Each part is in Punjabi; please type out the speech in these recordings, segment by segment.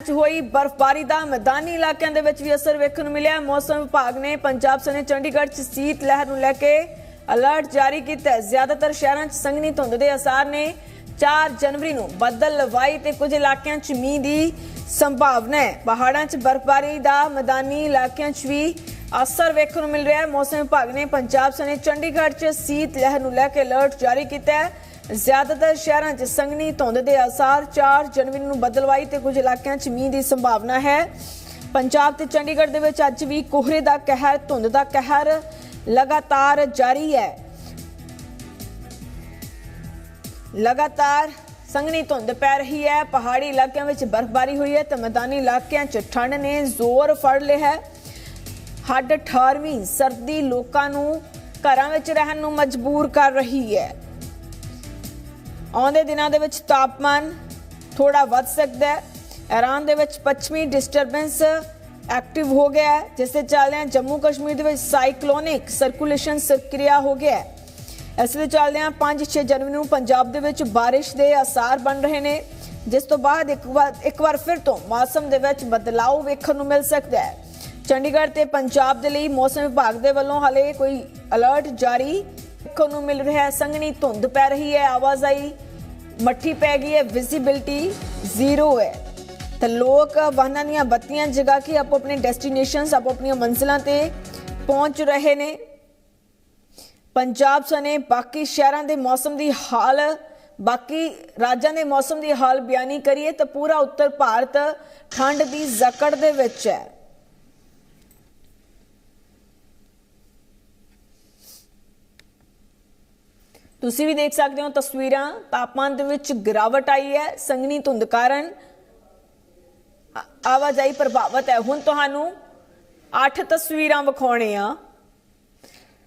ਹੋਈ ਬਰਫ਼ਬਾਰੀ ਦਾ ਮੈਦਾਨੀ ਇਲਾਕਿਆਂ ਦੇ ਵਿੱਚ ਵੀ ਅਸਰ ਵੇਖਣ ਨੂੰ ਮਿਲਿਆ। ਮੌਸਮ ਵਿਭਾਗ ਨੇ ਪੰਜਾਬ ਸਣੇ ਚੰਡੀਗੜ੍ਹ ਚ ਸੀਤ ਲਹਿਰ ਨੂੰ ਲੈ ਕੇ ਅਲਰਟ ਜਾਰੀ ਕੀਤਾ ਹੈ। ਜ਼ਿਆਦਾਤਰ ਸ਼ਹਿਰਾਂ 'ਚ ਸੰਘਣੀ ਧੁੰਦ ਦੇ ਅਸਰ ਨੇ। 4 ਜਨਵਰੀ ਨੂੰ ਬੱਦਲ ਲਵਾਈ ਤੇ ਕੁਝ ਇਲਾਕਿਆਂ 'ਚ ਮੀਂਹ ਦੀ ਸੰਭਾਵਨਾ ਹੈ। ਪਹਾੜਾਂ 'ਚ ਬਰਫ਼ਬਾਰੀ ਦਾ ਮੈਦਾਨੀ ਇਲਾਕਿਆਂ 'ਚ ਵੀ ਅਸਰ ਵੇਖਣ ਨੂੰ ਮਿਲ ਰਿਹਾ ਹੈ। ਮੌਸਮ ਵਿਭਾਗ ਨੇ ਪੰਜਾਬ ਸਣੇ ਚੰਡੀਗੜ੍ਹ 'ਚ ਸੀਤ ਲਹਿਰ ਨੂੰ ਲੈ ਕੇ ਅਲਰਟ ਜਾਰੀ ਕੀਤਾ ਹੈ। ਜ਼ਿਆਦਾਤਰ ਸ਼ਹਿਰਾਂ 'ਚ ਸੰਘਣੀ ਧੁੰਦ ਦੇ ਅਸਰ 4 ਜਨਵਰੀ ਨੂੰ ਬਦਲਵਾਈ ਤੇ ਕੁਝ ਇਲਾਕਿਆਂ 'ਚ ਮੀਂਹ ਦੀ ਸੰਭਾਵਨਾ ਹੈ। ਪੰਜਾਬ ਤੇ ਚੰਡੀਗੜ੍ਹ ਦੇ ਵਿੱਚ ਅੱਜ ਵੀ ਕੋਹਰੇ ਦਾ ਕਹਿਰ, ਧੁੰਦ ਦਾ ਕਹਿਰ ਲਗਾਤਾਰ ਜਾਰੀ ਹੈ। ਲਗਾਤਾਰ ਸੰਘਣੀ ਧੁੰਦ ਪੈ ਰਹੀ ਹੈ। ਪਹਾੜੀ ਇਲਾਕਿਆਂ ਵਿੱਚ ਬਰਫ਼ਬਾਰੀ ਹੋਈ ਹੈ ਤੇ ਮੈਦਾਨੀ ਇਲਾਕਿਆਂ 'ਚ ਠੰਡ ਨੇ ਜ਼ੋਰ ਫੜ ਲਿਆ ਹੈ। ਹੱਡ 18ਵੀਂ ਸਰਦੀ ਲੋਕਾਂ ਨੂੰ ਘਰਾਂ ਵਿੱਚ ਰਹਿਣ ਨੂੰ ਮਜਬੂਰ ਕਰ ਰਹੀ ਹੈ। ਆਉਂਦੇ ਦਿਨਾਂ ਦੇ ਵਿੱਚ ਤਾਪਮਾਨ ਥੋੜਾ ਵੱਧ ਸਕਦਾ ਹੈ। ਇਰਾਨ ਦੇ ਵਿੱਚ ਪੱਛਮੀ ਡਿਸਟਰਬੈਂਸ ਐਕਟਿਵ ਹੋ ਗਿਆ ਹੈ, ਜਿਸ ਦੇ ਚੱਲਦਿਆਂ ਜੰਮੂ ਕਸ਼ਮੀਰ ਦੇ ਵਿੱਚ ਸਾਈਕਲੋਨਿਕ ਸਰਕੂਲੇਸ਼ਨ ਸਕ੍ਰਿਆ ਹੋ ਗਿਆ ਹੈ। ਇਸ ਦੇ ਚੱਲਦਿਆਂ 5-6 ਜਨਵਰੀ ਨੂੰ ਪੰਜਾਬ ਦੇ ਵਿੱਚ ਬਾਰਿਸ਼ ਦੇ ਆਸਾਰ ਬਣ ਰਹੇ ਨੇ, ਜਿਸ ਤੋਂ ਬਾਅਦ ਇੱਕ ਵਾਰ ਇੱਕ ਵਾਰ ਫਿਰ ਤੋਂ ਮੌਸਮ ਦੇ ਵਿੱਚ ਬਦਲਾਅ ਵੇਖਣ ਨੂੰ ਮਿਲ ਸਕਦਾ ਹੈ। ਚੰਡੀਗੜ੍ਹ ਤੇ ਪੰਜਾਬ ਦੇ ਲਈ ਮੌਸਮ ਵਿਭਾਗ ਦੇ ਵੱਲੋਂ ਹਾਲੇ ਕੋਈ ਅਲਰਟ ਜਾਰੀ ਵੇਖਣ ਨੂੰ ਮਿਲ ਰਿਹਾ ਹੈ। ਸੰਘਣੀ ਧੁੰਦ ਪੈ ਰਹੀ ਹੈ। ਆਵਾਜਾਈ ਮੱਠੀ ਪੈ ਗਈ ਹੈ। ਵਿਜ਼ਿਬਿਲਟੀ ਜ਼ੀਰੋ ਹੈ। ਤੇ ਲੋਕ ਵਾਹਨਾਂ ਦੀਆਂ ਬੱਤੀਆਂ ਜਗਾ ਕੇ ਆਪੋ ਆਪਣੇ ਡੈਸਟੀਨੇਸ਼ਨਸ ਆਪੋ ਆਪਣੀਆਂ ਮੰਜ਼ਿਲਾਂ ਤੇ ਪਹੁੰਚ ਰਹੇ ਨੇ। ਪੰਜਾਬ ਸਨੇ ਬਾਕੀ ਸ਼ਹਿਰਾਂ ਦੇ ਮੌਸਮ ਦੀ ਹਾਲ, ਬਾਕੀ ਰਾਜਾਂ ਦੇ ਮੌਸਮ ਦੀ ਹਾਲ ਬਿਆਨੀ ਕਰੀਏ ਤਾਂ ਪੂਰਾ ਉੱਤਰ ਭਾਰਤ ਠੰਡ ਦੀ ਜਕੜ ਦੇ ਵਿੱਚ ਹੈ। ਤੁਸੀਂ ਵੀ ਦੇਖ ਸਕਦੇ ਹੋ ਤਸਵੀਰਾਂ, ਤਾਪਮਾਨ ਦੇ ਵਿੱਚ ਗਿਰਾਵਟ ਆਈ ਹੈ, ਸੰਘਣੀ ਧੁੰਦ ਕਾਰਨ। ਆਵਾਜਾਈ ਪ੍ਰਭਾਵਿਤ ਹੈ। ਹੁਣ ਤੁਹਾਨੂੰ 8 ਤਸਵੀਰਾਂ ਵਿਖਾਉਣੇ ਆ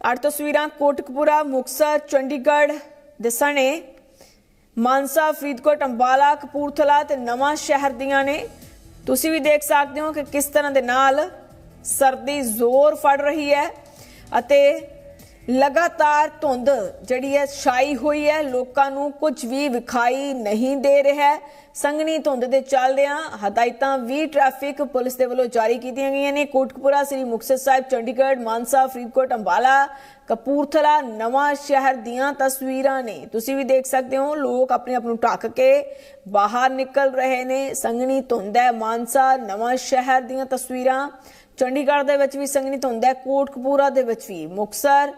8 ਤਸਵੀਰਾਂ ਕੋਟਕਪੂਰਾ, ਮੁਕਤਸਰ, ਚੰਡੀਗੜ੍ਹ ਦੇ ਸਣੇ। ਮਾਨਸਾ, ਫਰੀਦਕੋਟ, ਅੰਬਾਲਾ, ਕਪੂਰਥਲਾ ਤੇ ਨਵਾਂ ਸ਼ਹਿਰ ਦੀਆਂ ਨੇ। ਤੁਸੀਂ ਵੀ ਦੇਖ ਸਕਦੇ ਹੋ ਕਿ ਕਿਸ ਤਰ੍ਹਾਂ ਦੇ ਨਾਲ ਸਰਦੀ ਜ਼ੋਰ ਫੜ ਰਹੀ ਹੈ ਅਤੇ ਲਗਾਤਾਰ ਧੁੰਦ ਜਿਹੜੀ ਹੈ ਛਾਈ ਹੋਈ ਹੈ, ਲੋਕਾਂ ਨੂੰ ਕੁਝ ਵੀ ਵਿਖਾਈ ਨਹੀਂ ਦੇ ਰਿਹਾ ਹੈ। ਸੰਘਣੀ ਧੁੰਦ ਦੇ ਚੱਲਦਿਆਂ ਹਦਾਇਤਾਂ ਵੀ ਟ੍ਰੈਫਿਕ ਪੁਲਿਸ ਦੇ ਵੱਲੋਂ ਜਾਰੀ ਕੀਤੀਆਂ ਗਈਆਂ ਨੇ। ਕੋਟਕਪੂਰਾ ਸ੍ਰੀ ਮੁਕਤਸਰ ਸਾਹਿਬ, ਚੰਡੀਗੜ੍ਹ, ਮਾਨਸਾ, ਫਰੀਦਕੋਟ, ਅੰਬਾਲਾ, ਕਪੂਰਥਲਾ ਨਵਾਂ ਸ਼ਹਿਰ ਦੀਆਂ ਤਸਵੀਰਾਂ ਨੇ। ਤੁਸੀਂ ਵੀ ਦੇਖ ਸਕਦੇ ਹੋ, ਲੋਕ ਆਪਣੇ ਆਪ ਨੂੰ ਢੱਕ ਕੇ ਬਾਹਰ ਨਿਕਲ ਰਹੇ ਨੇ। ਸੰਘਣੀ ਧੁੰਦ ਹੈ, ਮਾਨਸਾ ਨਵਾਂ ਸ਼ਹਿਰ ਦੀਆਂ ਤਸਵੀਰਾਂ। ਚੰਡੀਗੜ੍ਹ ਦੇ ਵਿੱਚ ਵੀ ਸੰਘਣੀ ਧੁੰਦ ਹੈ, ਕੋਟਕਪੂਰਾ ਦੇ ਵਿੱਚ ਵੀ। ਮੁਕਤਸਰ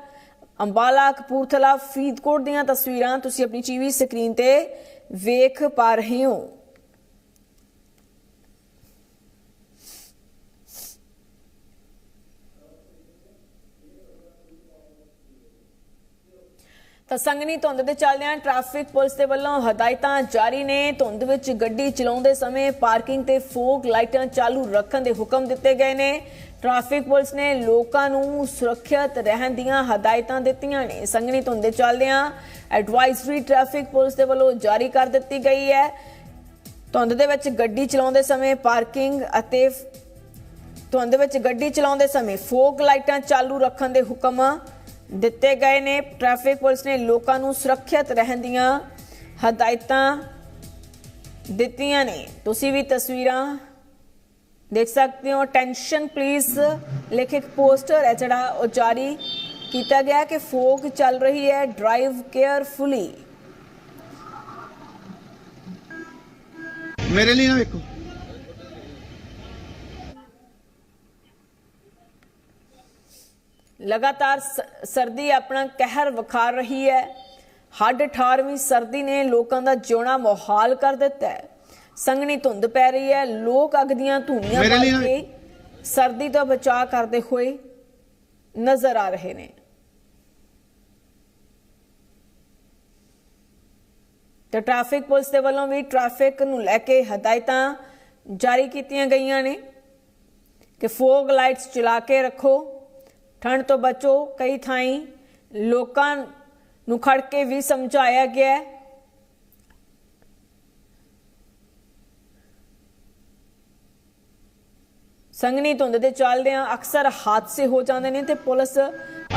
ਅੰਬਾਲਾ, ਕਪੂਰਥਲਾ, ਫਰੀਦਕੋਟ ਦੀਆਂ ਤਸਵੀਰਾਂ ਤੁਸੀਂ ਆਪਣੀ ਟੀਵੀ ਸਕਰੀਨ ਤੇ ਵੇਖ ਪਾ ਰਹੇ ਹੋ। ਤਾਂ ਸੰਗਨੀ ਧੁੰਦ ਦੇ ਚੱਲਦਿਆਂ ਟ੍ਰੈਫਿਕ ਪੁਲਿਸ ਦੇ ਵੱਲੋਂ ਹਦਾਇਤਾਂ ਜਾਰੀ ਨੇ। ਧੁੰਦ ਵਿੱਚ ਗੱਡੀ ਚਲਾਉਂਦੇ ਸਮੇਂ ਪਾਰਕਿੰਗ ਤੇ ਫੋਗ ਲਾਈਟਾਂ ਚਾਲੂ ਰੱਖਣ ਦੇ ਹੁਕਮ ਦਿੱਤੇ ਗਏ ਨੇ। ਟ੍ਰੈਫਿਕ ਪੁਲਿਸ ਨੇ ਲੋਕਾਂ ਨੂੰ ਸੁਰੱਖਿਅਤ ਰਹਿਣ ਦੀਆਂ ਹਦਾਇਤਾਂ ਦਿੱਤੀਆਂ ਨੇ। ਸੰਘਣੀ ਧੁੰਦ ਦੇ ਚੱਲਦਿਆਂ ਐਡਵਾਈਜ਼ਰੀ ਟ੍ਰੈਫਿਕ ਪੁਲਿਸ ਦੇ ਵੱਲੋਂ ਜਾਰੀ ਕਰ ਦਿੱਤੀ ਗਈ ਹੈ। ਧੁੰਦ ਦੇ ਵਿੱਚ ਗੱਡੀ ਚਲਾਉਂਦੇ ਸਮੇਂ ਪਾਰਕਿੰਗ ਅਤੇ ਧੁੰਦ ਵਿੱਚ ਗੱਡੀ ਚਲਾਉਂਦੇ ਸਮੇਂ ਫੋਗ ਲਾਈਟਾਂ ਚਾਲੂ ਰੱਖਣ ਦੇ ਹੁਕਮ ਦਿੱਤੇ ਗਏ ਨੇ। ਟ੍ਰੈਫਿਕ ਪੁਲਿਸ ਨੇ ਲੋਕਾਂ ਨੂੰ ਸੁਰੱਖਿਅਤ ਰਹਿਣ ਦੀਆਂ ਹਦਾਇਤਾਂ ਦਿੱਤੀਆਂ ਨੇ। ਤੁਸੀਂ ਵੀ ਤਸਵੀਰਾਂ ਦੇਖ ਸਕਦੇ ਹੋ ਟੈਂਸ਼ਨ ਪਲੀਜ਼ ਲਿਖ ਇੱਕ ਪੋਸਟਰ ਹੈ ਜਿਹੜਾ ਉਹ ਜਾਰੀ ਕੀਤਾ ਗਿਆ ਕਿ ਫੋਗ ਚੱਲ ਰਹੀ ਹੈ ਡਰਾਈਵ ਕੇਅਰਫੁਲੀ ਮੇਰੇ ਲਈ ਨਾ ਵੇਖੋ। ਲਗਾਤਾਰ ਸਰਦੀ ਆਪਣਾ ਕਹਿਰ ਵਿਖਾ ਰਹੀ ਹੈ। ਹੱਡ 18ਵੀਂ ਸਰਦੀ ਨੇ ਲੋਕਾਂ ਦਾ ਜਿਉਣਾ ਮੁਹਾਲ ਕਰ ਦਿੱਤਾ ਹੈ। ਸੰਘਣੀ ਧੁੰਦ ਪੈ ਰਹੀ ਹੈ। ਲੋਕ ਅੱਗ ਦੀਆਂ ਧੂਣੀਆਂ ਬਾਲ ਨਾ- ਕੇ ਸਰਦੀ ਤੋਂ ਬਚਾਅ ਕਰਦੇ ਹੋਏ ਨਜ਼ਰ ਆ ਰਹੇ ਨੇ। ਤੇ ਟ੍ਰੈਫਿਕ ਪੁਲਿਸ ਦੇ ਵੱਲੋਂ ਵੀ ਟ੍ਰੈਫਿਕ ਨੂੰ ਲੈ ਕੇ ਹਦਾਇਤਾਂ ਜਾਰੀ ਕੀਤੀਆਂ ਗਈਆਂ ਨੇ ਕਿ ਫੋਗ ਲਾਈਟਸ ਚਲਾ ਕੇ ਰੱਖੋ। ਠੰਡ ਤੋਂ ਬਚੋ। ਕਈ ਥਾਈਂ ਲੋਕਾਂ ਨੂੰ ਖੜ ਕੇ ਵੀ ਸਮਝਾਇਆ ਗਿਆ ਹੈ ਸੰਘਣੀ ਧੁੰਦ ਦੇ ਚੱਲਦਿਆਂ ਅਕਸਰ ਹਾਦਸੇ ਹੋ ਜਾਂਦੇ ਨੇ ਤੇ ਪੁਲਿਸ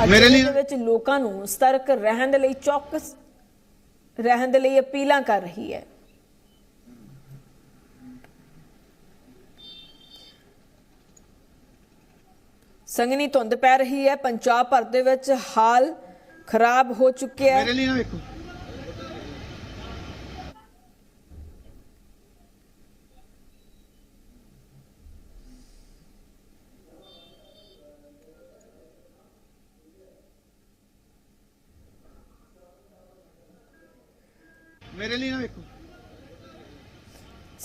ਮੇਰੇ ਵਿੱਚ ਲੋਕਾਂ ਨੂੰ ਸਤਰਕ ਰਹਿਣ ਦੇ ਲਈ ਚੌਕਸ ਰਹਿਣ ਦੇ ਲਈ ਅਪੀਲਾਂ ਕਰ ਰਹੀ ਹੈ। ਸੰਗਨੀ ਧੁੰਦ ਪੈ ਰਹੀ ਹੈ। ਪੰਜਾਬ ਭਰ ਦੇ ਵਿੱਚ ਹਾਲ ਖਰਾਬ ਹੋ ਚੁੱਕਿਆ ਹੈ। ਮੇਰੇ ਲਈ ਨਾ ਵੇਖੋ।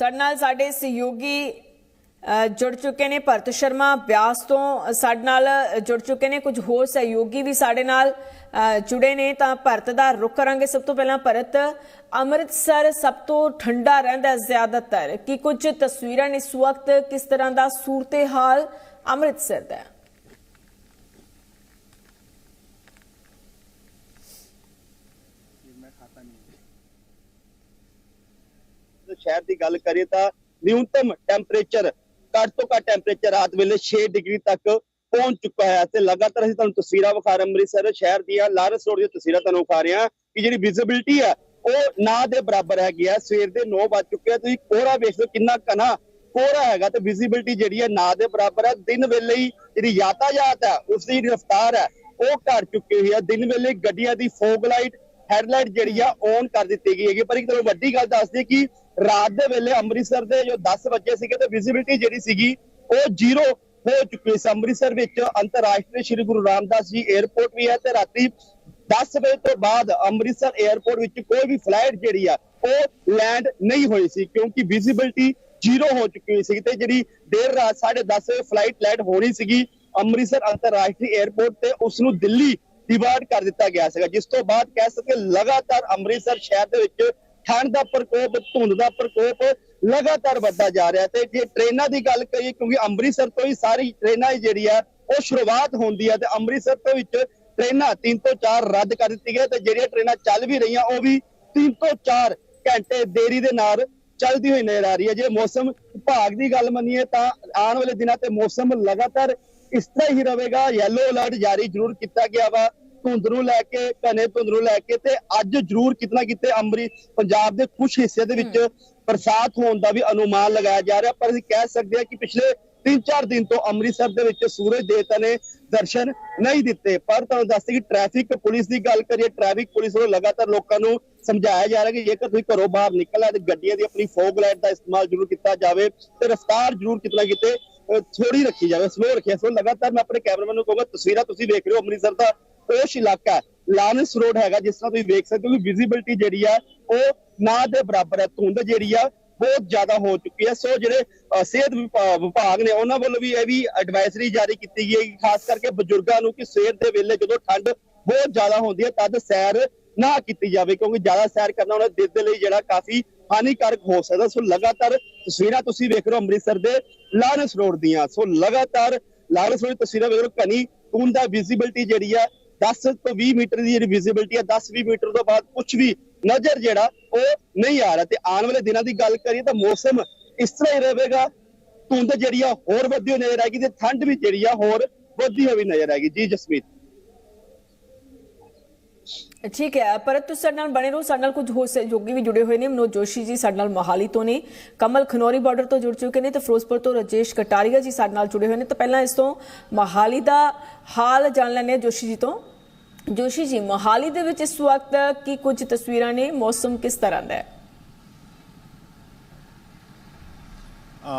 ਸਾਡੇ ਨਾਲ ਸਾਡੇ ਸਹਿਯੋਗੀ ਜੁੜ ਚੁੱਕੇ ਨੇ ਭਰਤ ਸ਼ਰਮਾ ਬਿਆਸ ਤੋਂ। ਸਾਡੇ ਨਾਲ ਜੁੜ ਚੁੱਕੇ ਨੇ ਕੁਝ ਹੋਰ ਸਹਿਯੋਗੀ ਵੀ ਸਾਡੇ ਨਾਲ ਜੁੜੇ ਨੇ। ਤਾਂ ਭਰਤ ਦਾ ਰੁਖ ਕਰਾਂਗੇ। ਸਭ ਤੋਂ ਪਹਿਲਾਂ ਭਰਤ, ਅੰਮ੍ਰਿਤਸਰ ਸਭ ਤੋਂ ਠੰਡਾ ਰਹਿੰਦਾ ਜ਼ਿਆਦਾਤਰ। ਕੀ ਕੁਝ ਤਸਵੀਰਾਂ ਨੇ ਇਸ ਵਕਤ ਕਿਸ ਤਰ੍ਹਾਂ ਦਾ ਸੂਰਤ ਹਾਲ ਅੰਮ੍ਰਿਤਸਰ ਦਾ? ਸ਼ਹਿਰ ਦੀ ਗੱਲ ਕਰੀਏ ਤਾਂ ਨਿਊਨਤਮ ਟੈਂਪਰੇਚਰ ਘੱਟ ਤੋਂ ਘੱਟ ਟੈਂਪਰੇਚਰ ਰਾਤ ਵੇਲੇ 6 ਡਿਗਰੀ ਤੱਕ ਪਹੁੰਚ ਚੁੱਕਾ ਹੈ ਤੇ ਲਗਾਤਾਰ ਅਸੀਂ ਤੁਹਾਨੂੰ ਤਸਵੀਰਾਂ ਵਿਖਾ ਰਹੇ ਅੰਮ੍ਰਿਤਸਰ ਸ਼ਹਿਰ ਦੀਆਂ, ਲਾਰੈਂਸ ਰੋਡ ਦੀਆਂ ਤਸਵੀਰਾਂ ਤੁਹਾਨੂੰ ਵਿਖਾ ਰਹੇ ਹਾਂ ਕਿ ਜਿਹੜੀ ਵਿਜ਼ਿਬਿਲਟੀ ਹੈ ਉਹ ਨਾ ਦੇ ਬਰਾਬਰ ਹੈਗੀ ਹੈ। ਸਵੇਰ ਦੇ 9 ਵੱਜ ਚੁੱਕੇ ਆ, ਤੁਸੀਂ ਕੋਹਰਾ ਵੇਖ ਲਓ ਕਿੰਨਾ ਕਨਾ ਕੋਹਰਾ ਹੈਗਾ ਤੇ ਵਿਜ਼ਿਬਿਲਟੀ ਜਿਹੜੀ ਹੈ ਨਾ ਦੇ ਬਰਾਬਰ ਹੈ। ਦਿਨ ਵੇਲੇ ਹੀ ਜਿਹੜੀ ਯਾਤਾਯਾਤ ਹੈ ਉਸ ਦੀ ਰਫ਼ਤਾਰ ਹੈ, ਉਹ ਘਟ ਚੁੱਕੀ ਹੋਈ ਹੈ। ਦਿਨ ਵੇਲੇ ਗੱਡੀਆਂ ਦੀ ਫੋਗ ਲਾਈਟ ਹੈਡਲਾਈਟ ਜਿਹੜੀ ਆ ਔਨ ਕਰ ਦਿੱਤੀ ਗਈ ਹੈਗੀ ਪਰ ਇੱਕ ਤੁਹਾਨੂੰ ਵੱਡੀ ਗੱਲ ਦੱਸਦੀ ਕਿ ਰਾਤ ਦੇ ਵੇਲੇ ਅੰਮ੍ਰਿਤਸਰ ਦੇ ਜੋ 10 ਵਜੇ ਸੀਗੇ ਤੇ ਵਿਜ਼ਿਬਿਲਟੀ ਜਿਹੜੀ ਸੀਗੀ, ਉਹ ਜ਼ੀਰੋ ਹੋ ਚੁੱਕੀ ਸੀ। ਅੰਮ੍ਰਿਤਸਰ ਵਿੱਚ ਅੰਤਰਰਾਸ਼ਟਰੀ ਸ੍ਰੀ ਗੁਰੂ ਰਾਮਦਾਸ ਜੀ 에ਅਰਪੋਰਟ ਵੀ ਹੈ ਤੇ ਰਾਤੀ 10 ਵਜੇ ਤੋਂ ਬਾਅਦ ਅੰਮ੍ਰਿਤਸਰ 에ਅਰਪੋਰਟ ਵਿੱਚ ਕੋਈ ਵੀ ਫਲਾਈਟ ਜਿਹੜੀ ਆ, ਉਹ ਲੈਂਡ ਨਹੀਂ ਹੋਈ ਸੀ, ਕਿਉਂਕਿ ਵਿਜ਼ਿਬਿਲਟੀ ਜ਼ੀਰੋ ਹੋ ਚੁੱਕੀ ਸੀ ਤੇ ਜਿਹੜੀ ਦੇਰ ਰਾਤ ਸਾਢੇ 10:30 ਵਜੇ ਫਲਾਈਟ ਲੈਂਡ ਹੋਣੀ ਸੀਗੀ, ਅੰਮ੍ਰਿਤਸਰ ਅੰਤਰਰਾਸ਼ਟਰੀ 에ਅਰਪੋਰਟ ਤੇ ਉਸ ਨੂੰ ਦਿੱਲੀ ਡਿਵਾਰਡ ਕਰ ਦਿੱਤਾ ਗਿਆ ਸੀਗਾ। ਜਿਸ ਤੋਂ ਬਾਅਦ ਕਹਿ ਸਕਦੇ ਲਗਾਤਾਰ ਅੰਮ੍ਰਿਤਸਰ ਸ਼ਹਿਰ ਦੇ ਵਿੱਚ ਠੰਡ ਦਾ ਪ੍ਰਕੋਪ, ਧੁੰਦ ਦਾ ਪ੍ਰਕੋਪ ਲਗਾਤਾਰ ਵੱਧਦਾ ਜਾ ਰਿਹਾ ਤੇ ਜੇ ਟ੍ਰੇਨਾਂ ਦੀ ਗੱਲ ਕਰੀਏ, ਕਿਉਂਕਿ ਅੰਮ੍ਰਿਤਸਰ ਤੋਂ ਹੀ ਸਾਰੀ ਟ੍ਰੇਨਾਂ ਜਿਹੜੀ ਆ, ਉਹ ਸ਼ੁਰੂਆਤ ਹੁੰਦੀ ਆ ਤੇ ਅੰਮ੍ਰਿਤਸਰ ਤੋਂ ਵਿੱਚ ਟ੍ਰੇਨਾਂ 3 ਤੋਂ 4 ਰੱਦ ਕਰ ਦਿੱਤੀ ਗਈਆਂ ਤੇ ਜਿਹੜੀਆਂ ਟ੍ਰੇਨਾਂ ਚੱਲ ਵੀ ਰਹੀਆਂ, ਉਹ ਵੀ 3 ਤੋਂ 4 ਘੰਟੇ ਦੇਰੀ ਦੇ ਨਾਲ ਚੱਲਦੀ ਹੋਈ ਨਜ਼ਰ ਆ ਰਹੀ ਹੈ। ਜੇ ਮੌਸਮ ਵਿਭਾਗ ਦੀ ਗੱਲ ਮੰਨੀਏ ਤਾਂ ਆਉਣ ਵਾਲੇ ਦਿਨਾਂ ਤੇ ਮੌਸਮ ਲਗਾਤਾਰ ਇਸ ਤਰ੍ਹਾਂ ਹੀ ਰਹੇਗਾ। ਯੈਲੋ ਅਲਰਟ ਜਾਰੀ ਜ਼ਰੂਰ ਕੀਤਾ ਗਿਆ ਵਾ। ਧੁੰਦ ਨੂੰ ਲੈ ਕੇ ਘਨੇ ਧੁੰਦ ਨੂੰ ਲੈ ਕੇ ਤੇ ਅੱਜ ਜ਼ਰੂਰ ਕਿਤਨਾ ਕਿਤੇ ਅੰਮ੍ਰਿ ਪੰਜਾਬ ਦੇ ਕੁਝ ਹਿੱਸੇ ਦੇ ਵਿੱਚ ਬਰਸਾਤ ਹੋਣ ਦਾ ਵੀ ਅਨੁਮਾਨ ਲਗਾਇਆ ਜਾ ਰਿਹਾ। ਪਰ ਅਸੀਂ ਕਹਿ ਸਕਦੇ ਹਾਂ ਕਿ ਪਿਛਲੇ 3-4 ਦਿਨ ਤੋਂ ਅੰਮ੍ਰਿਤਸਰ ਦੇ ਵਿੱਚ ਸੂਰਜ ਦੇਵਤਾ ਨੇ ਦਰਸ਼ਨ ਨਹੀਂ ਦਿੱਤੇ। ਪਰ ਤੁਹਾਨੂੰ ਦੱਸ ਕਿ ਟ੍ਰੈਫਿਕ ਪੁਲਿਸ ਦੀ ਗੱਲ ਕਰੀਏ, ਟ੍ਰੈਫਿਕ ਪੁਲਿਸ ਵੱਲੋਂ ਲਗਾਤਾਰ ਲੋਕਾਂ ਨੂੰ ਸਮਝਾਇਆ ਜਾ ਰਿਹਾ ਕਿ ਜੇਕਰ ਤੁਸੀਂ ਘਰੋਂ ਬਾਹਰ ਨਿਕਲਣਾ ਤੇ ਗੱਡੀਆਂ ਦੀ ਆਪਣੀ ਫੋਗ ਲਾਈਟ ਦਾ ਇਸਤੇਮਾਲ ਜ਼ਰੂਰ ਕੀਤਾ ਜਾਵੇ ਤੇ ਰਫ਼ਤਾਰ ਜ਼ਰੂਰ ਕਿਤਨਾ ਕਿਤੇ ਥੋੜੀ ਰੱਖੀ ਜਾਵੇ, ਸਲੋ ਰੱਖਿਆ ਸੋ ਲਗਾਤਾਰ ਮੈਂ ਆਪਣੇ ਕੈਮਰਾਮੈਨ ਨੂੰ ਕਹੂੰਗਾ, ਤਸਵੀਰਾਂ ਤੁਸੀਂ ਵੇਖ ਰਹੇ ਹੋ ਅੰਮ੍ਰਿਤਸਰ ਦਾ ਪੋਸ਼ ਇਲਾਕਾ ਹੈ ਲਾਰੈਂਸ ਰੋਡ ਹੈਗਾ, ਜਿਸ ਤਰ੍ਹਾਂ ਤੁਸੀਂ ਵੇਖ ਸਕਦੇ ਹੋ ਕਿ ਵਿਜ਼ਿਬਿਲਟੀ ਜਿਹੜੀ ਆ, ਉਹ ਨਾ ਦੇ ਬਰਾਬਰ ਹੈ, ਧੁੰਦ ਜਿਹੜੀ ਆ, ਬਹੁਤ ਜ਼ਿਆਦਾ ਹੋ ਚੁੱਕੀ ਹੈ। ਸੋ ਜਿਹੜੇ ਸਿਹਤ ਵਿਭਾਗ ਨੇ, ਉਹਨਾਂ ਵੱਲੋਂ ਵੀ ਇਹ ਵੀ ਐਡਵਾਈਜ਼ਰੀ ਜਾਰੀ ਕੀਤੀ ਗਈ ਹੈ ਖਾਸ ਕਰਕੇ ਬਜ਼ੁਰਗਾਂ ਨੂੰ ਕਿ ਸਵੇਰ ਦੇ ਵੇਲੇ ਜਦੋਂ ਠੰਡ ਬਹੁਤ ਜ਼ਿਆਦਾ ਹੁੰਦੀ ਹੈ, ਤਦ ਸੈਰ ਨਾ ਕੀਤੀ ਜਾਵੇ, ਕਿਉਂਕਿ ਜ਼ਿਆਦਾ ਸੈਰ ਕਰਨਾ ਉਹਨਾਂ ਦੇ ਦਿਲ ਦੇ ਲਈ ਜਿਹੜਾ ਕਾਫੀ ਹਾਨੀਕਾਰਕ ਹੋ ਸਕਦਾ। ਸੋ ਲਗਾਤਾਰ ਤਸਵੀਰਾਂ ਤੁਸੀਂ ਵੇਖ ਰਹੇ ਹੋ ਅੰਮ੍ਰਿਤਸਰ ਦੇ ਲਾਰੈਂਸ ਰੋਡ ਦੀਆਂ। ਸੋ ਲਗਾਤਾਰ ਲਾਰੈਂਸ ਰੋਡ ਦੀ ਤਸਵੀਰਾਂ ਵੇਖ ਰਹੇ ਹੋ ਘਣੀ ਧੁੰਦ ਦਾ ਵਿਜ਼ਿਬਿਲਟੀ ਜਿਹੜੀ ਹੈ 10 ਤੋਂ 20 ਮੀਟਰ ਦੀ ਜਿਹੜੀ ਵਿਜ਼ਿਬਿਲਟੀ ਆ 10-20 ਮੀਟਰ ਤੋਂ ਬਾਅਦ ਕੁਝ ਵੀ ਨਜ਼ਰ ਜਿਹੜਾ ਉਹ ਨਹੀਂ ਆ ਰਿਹਾ। ਤੇ ਆਉਣ ਵਾਲੇ ਦਿਨਾਂ ਦੀ ਗੱਲ ਕਰੀਏ ਤਾਂ ਮੌਸਮ ਇਸ ਤਰ੍ਹਾਂ ਹੀ ਰਹੇਗਾ। ਧੁੰਦ ਜਿਹੜੀ ਆ, ਹੋਰ ਵੱਧਦੀ ਹੋਈ ਨਜ਼ਰ ਆਏਗੀ ਤੇ ਠੰਡ ਵੀ ਜਿਹੜੀ ਆ, ਹੋਰ ਵੱਧਦੀ ਹੋਈ ਨਜ਼ਰ ਆਏਗੀ। ਜੀ, ਜਸਮੀਤ। ਠੀਕ ਹੈ ਪਰ ਤੁਸੀਂ ਸਾਡੇ ਨਾਲ ਬਣੇ ਰਹੋ। ਸਾਡੇ ਨਾਲ ਕੁਝ ਹੋਰ ਸਹਿਯੋਗੀ ਵੀ ਜੁੜੇ ਹੋਏ ਨੇ। ਮਨੋਜ ਜੋਸ਼ੀ ਜੀ ਸਾਡੇ ਨਾਲ ਮੋਹਾਲੀ ਤੋਂ ਨੇ। ਕਮਲ ਖਨੌਰੀ ਬਾਰਡਰ ਤੋਂ ਜੁੜ ਚੁੱਕੇ ਨੇ ਤੇ ਫਿਰੋਜ਼ਪੁਰ ਤੋਂ ਰਜੇਸ਼ ਕਟਾਰੀਆ ਜੀ ਸਾਡੇ ਨਾਲ ਜੁੜੇ ਹੋਏ ਨੇ। ਤਾਂ ਪਹਿਲਾਂ ਇਸ ਤੋਂ ਮੋਹਾਲੀ ਦਾ ਹਾਲ ਜਾਣ ਲੈਣੇ ਜੋਸ਼ੀ ਜੀ ਤੋਂ। ਜੋਸ਼ੀ ਜੀ, ਮੋਹਾਲੀ ਦੇ ਵਿੱਚ ਇਸ ਵਕਤ ਕੀ ਕੁਝ ਤਸਵੀਰਾਂ ਨੇ? ਮੌਸਮ ਕਿਸ ਤਰ੍ਹਾਂ ਦਾ ਹੈ?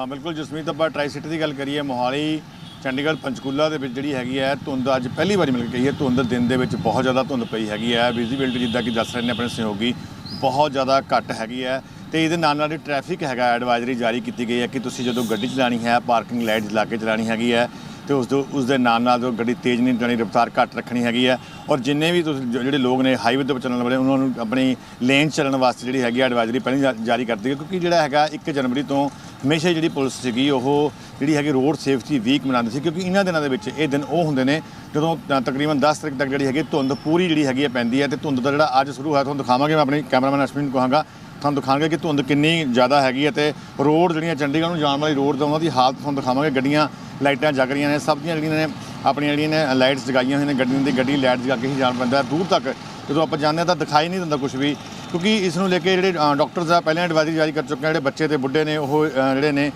ਬਿਲਕੁਲ ਜਸਮੀਤ, ਆਪਾਂ ਟਰਾਈ ਸਿਟੀ ਦੀ ਗੱਲ ਕਰੀਏ, ਮੋਹਾਲੀ, ਚੰਡੀਗੜ੍ਹ, ਪੰਚਕੂਲਾ ਦੇ ਵਿੱਚ ਜਿਹੜੀ ਹੈਗੀ ਹੈ ਧੁੰਦ ਅੱਜ ਪਹਿਲੀ ਵਾਰੀ ਮਿਲ ਗਈ ਹੈ। ਧੁੰਦ ਦਿਨ ਦੇ ਵਿੱਚ ਬਹੁਤ ਜ਼ਿਆਦਾ ਧੁੰਦ ਪਈ ਹੈਗੀ ਹੈ। ਵਿਜ਼ੀਬਿਲਟੀ ਜਿੱਦਾਂ ਕਿ ਦੱਸ ਰਹੇ ਨੇ ਆਪਣੇ ਸਹਿਯੋਗੀ, ਬਹੁਤ ਜ਼ਿਆਦਾ ਘੱਟ ਹੈਗੀ ਹੈ। ਤੇ ਇਹਦੇ ਨਾਲ ਨਾਲ ਜਿਹੜੀ ਟ੍ਰੈਫਿਕ ਹੈਗਾ ਐਡਵਾਈਜ਼ਰੀ ਜਾਰੀ ਕੀਤੀ ਗਈ ਹੈ ਕਿ ਤੁਸੀਂ ਜਦੋਂ ਗੱਡੀ ਚਲਾਣੀ ਹੈ ਪਾਰਕਿੰਗ ਲਾਈਟ ਲਾ ਕੇ ਚਲਾਣੀ ਹੈਗੀ ਹੈ ਤੇ ਉਸ ਤੋਂ ਉਸ ਦੇ ਨਾਲ ਨਾਲ ਜੋ ਗੱਡੀ ਤੇਜ਼ ਨਹੀਂ ਜਾਣੀ, ਰਫ਼ਤਾਰ ਘੱਟ ਰੱਖਣੀ ਹੈਗੀ ਹੈ ਔਰ ਜਿੰਨੇ ਵੀ ਤੁਸੀਂ ਜੋ- ਜਿਹੜੇ ਲੋਕ ਨੇ ਹਾਈਵੇ ਤੇ ਚੱਲਣ ਵਾਲੇ, ਉਹਨਾਂ ਨੂੰ ਆਪਣੀ ਲੇਨ ਚੱਲਣ ਵਾਸਤੇ ਜਿਹੜੀ ਹੈਗੀ ਐਡਵਾਈਜ਼ਰੀ ਪਹਿਲਾਂ ਜਾ- ਜਾਰੀ ਕਰਦੀ ਹੈ ਕਿਉਂਕਿ ਜਿਹੜਾ ਹੈਗਾ 1 ਜਨਵਰੀ ਤੋਂ ਹਮੇਸ਼ਾ ਹੀ ਜਿਹੜੀ ਪੁਲਿਸ ਸੀਗੀ, ਉਹ ਜਿਹੜੀ ਹੈਗੀ ਰੋਡ ਸੇਫਟੀ ਵੀਕ ਮਨਾਉਂਦੀ ਸੀ, ਕਿਉਂਕਿ ਇਹਨਾਂ ਦਿਨਾਂ ਦੇ ਵਿੱਚ ਇਹ ਦਿਨ ਉਹ ਹੁੰਦੇ ਨੇ ਜਦੋਂ ਤ- ਤਕਰੀਬਨ 10 ਤਰੀਕ ਤੱਕ ਜਿਹੜੀ ਹੈਗੀ ਧੁੰਦ ਪੂਰੀ ਜਿਹੜੀ ਹੈਗੀ ਹੈ ਪੈਂਦੀ ਹੈ ਤੇ ਧੁੰਦ ਦਾ ਜਿਹੜਾ ਅੱਜ ਸ਼ੁਰੂ ਹੋਇਆ, ਤੁਹਾਨੂੰ ਦਿਖਾਵਾਂਗੇ, ਮੈਂ ਆਪਣੇ ਕੈਮਰਾਮੈਨ ਅਸ਼ਵਿਨ ਨੂੰ ਕਹਾਂਗਾ। ਤੁਹਾਨੂੰ ਦਿਖਾਵਾਂਗੇ ਕਿ ਧੁੰਦ ਕਿੰਨੀ ਜ਼ਿਆਦਾ ਹੈਗੀ ਹੈ ਤੇ ਰੋਡ ਜਿਹੜੀਆਂ ਚੰਡੀਗੜ੍ਹ ਨੂੰ ਜਾਣ ਵਾਲੀ ਰੋਡ ਦਾ ਉਹਨਾਂ ਦੀ ਹਾਲਤ ਤੁਹਾਨੂੰ ਦਿਖਾਵਾਂਗੇ। ਗੱਡੀਆਂ, ਲਾਈਟਾਂ ਜਗ ਰਹੀਆਂ ਨੇ, ਸਭ ਦੀਆਂ ਜਿਹੜੀਆਂ ਨੇ, ਆਪਣੀਆਂ ਜਿਹੜੀਆਂ ਨੇ ਲਾਈਟਸ ਜਗਾਈਆਂ ਹੋਈਆਂ ਨੇ, ਗੱਡੀਆਂ ਦੀ ਗੱਡੀ ਲਾਈਟ ਜਗਾ ਕੇ ਹੀ ਜਾਣ ਪੈਂਦਾ ਦੂਰ ਤੱਕ ਜਦੋਂ ਆਪਾਂ ਜਾਂਦੇ ਹਾਂ ਤਾਂ ਦਿਖਾਈ ਨਹੀਂ ਦਿੰਦਾ ਕੁਝ ਵੀ, ਕਿਉਂਕਿ ਇਸ ਨੂੰ ਲੈ ਕੇ ਜਿਹੜੇ ਡਾਕਟਰਸ ਆ, ਪਹਿਲਾਂ ਐਡਵਾਈਜ਼ਰੀ ਜਾਰੀ ਕਰ ਚੁੱਕੇ ਆ, ਜਿਹੜੇ ਬੱਚੇ ਤੇ ਬੁੱਢੇ ਨੇ, ਉਹ ਜਿਹੜੇ ਨੇ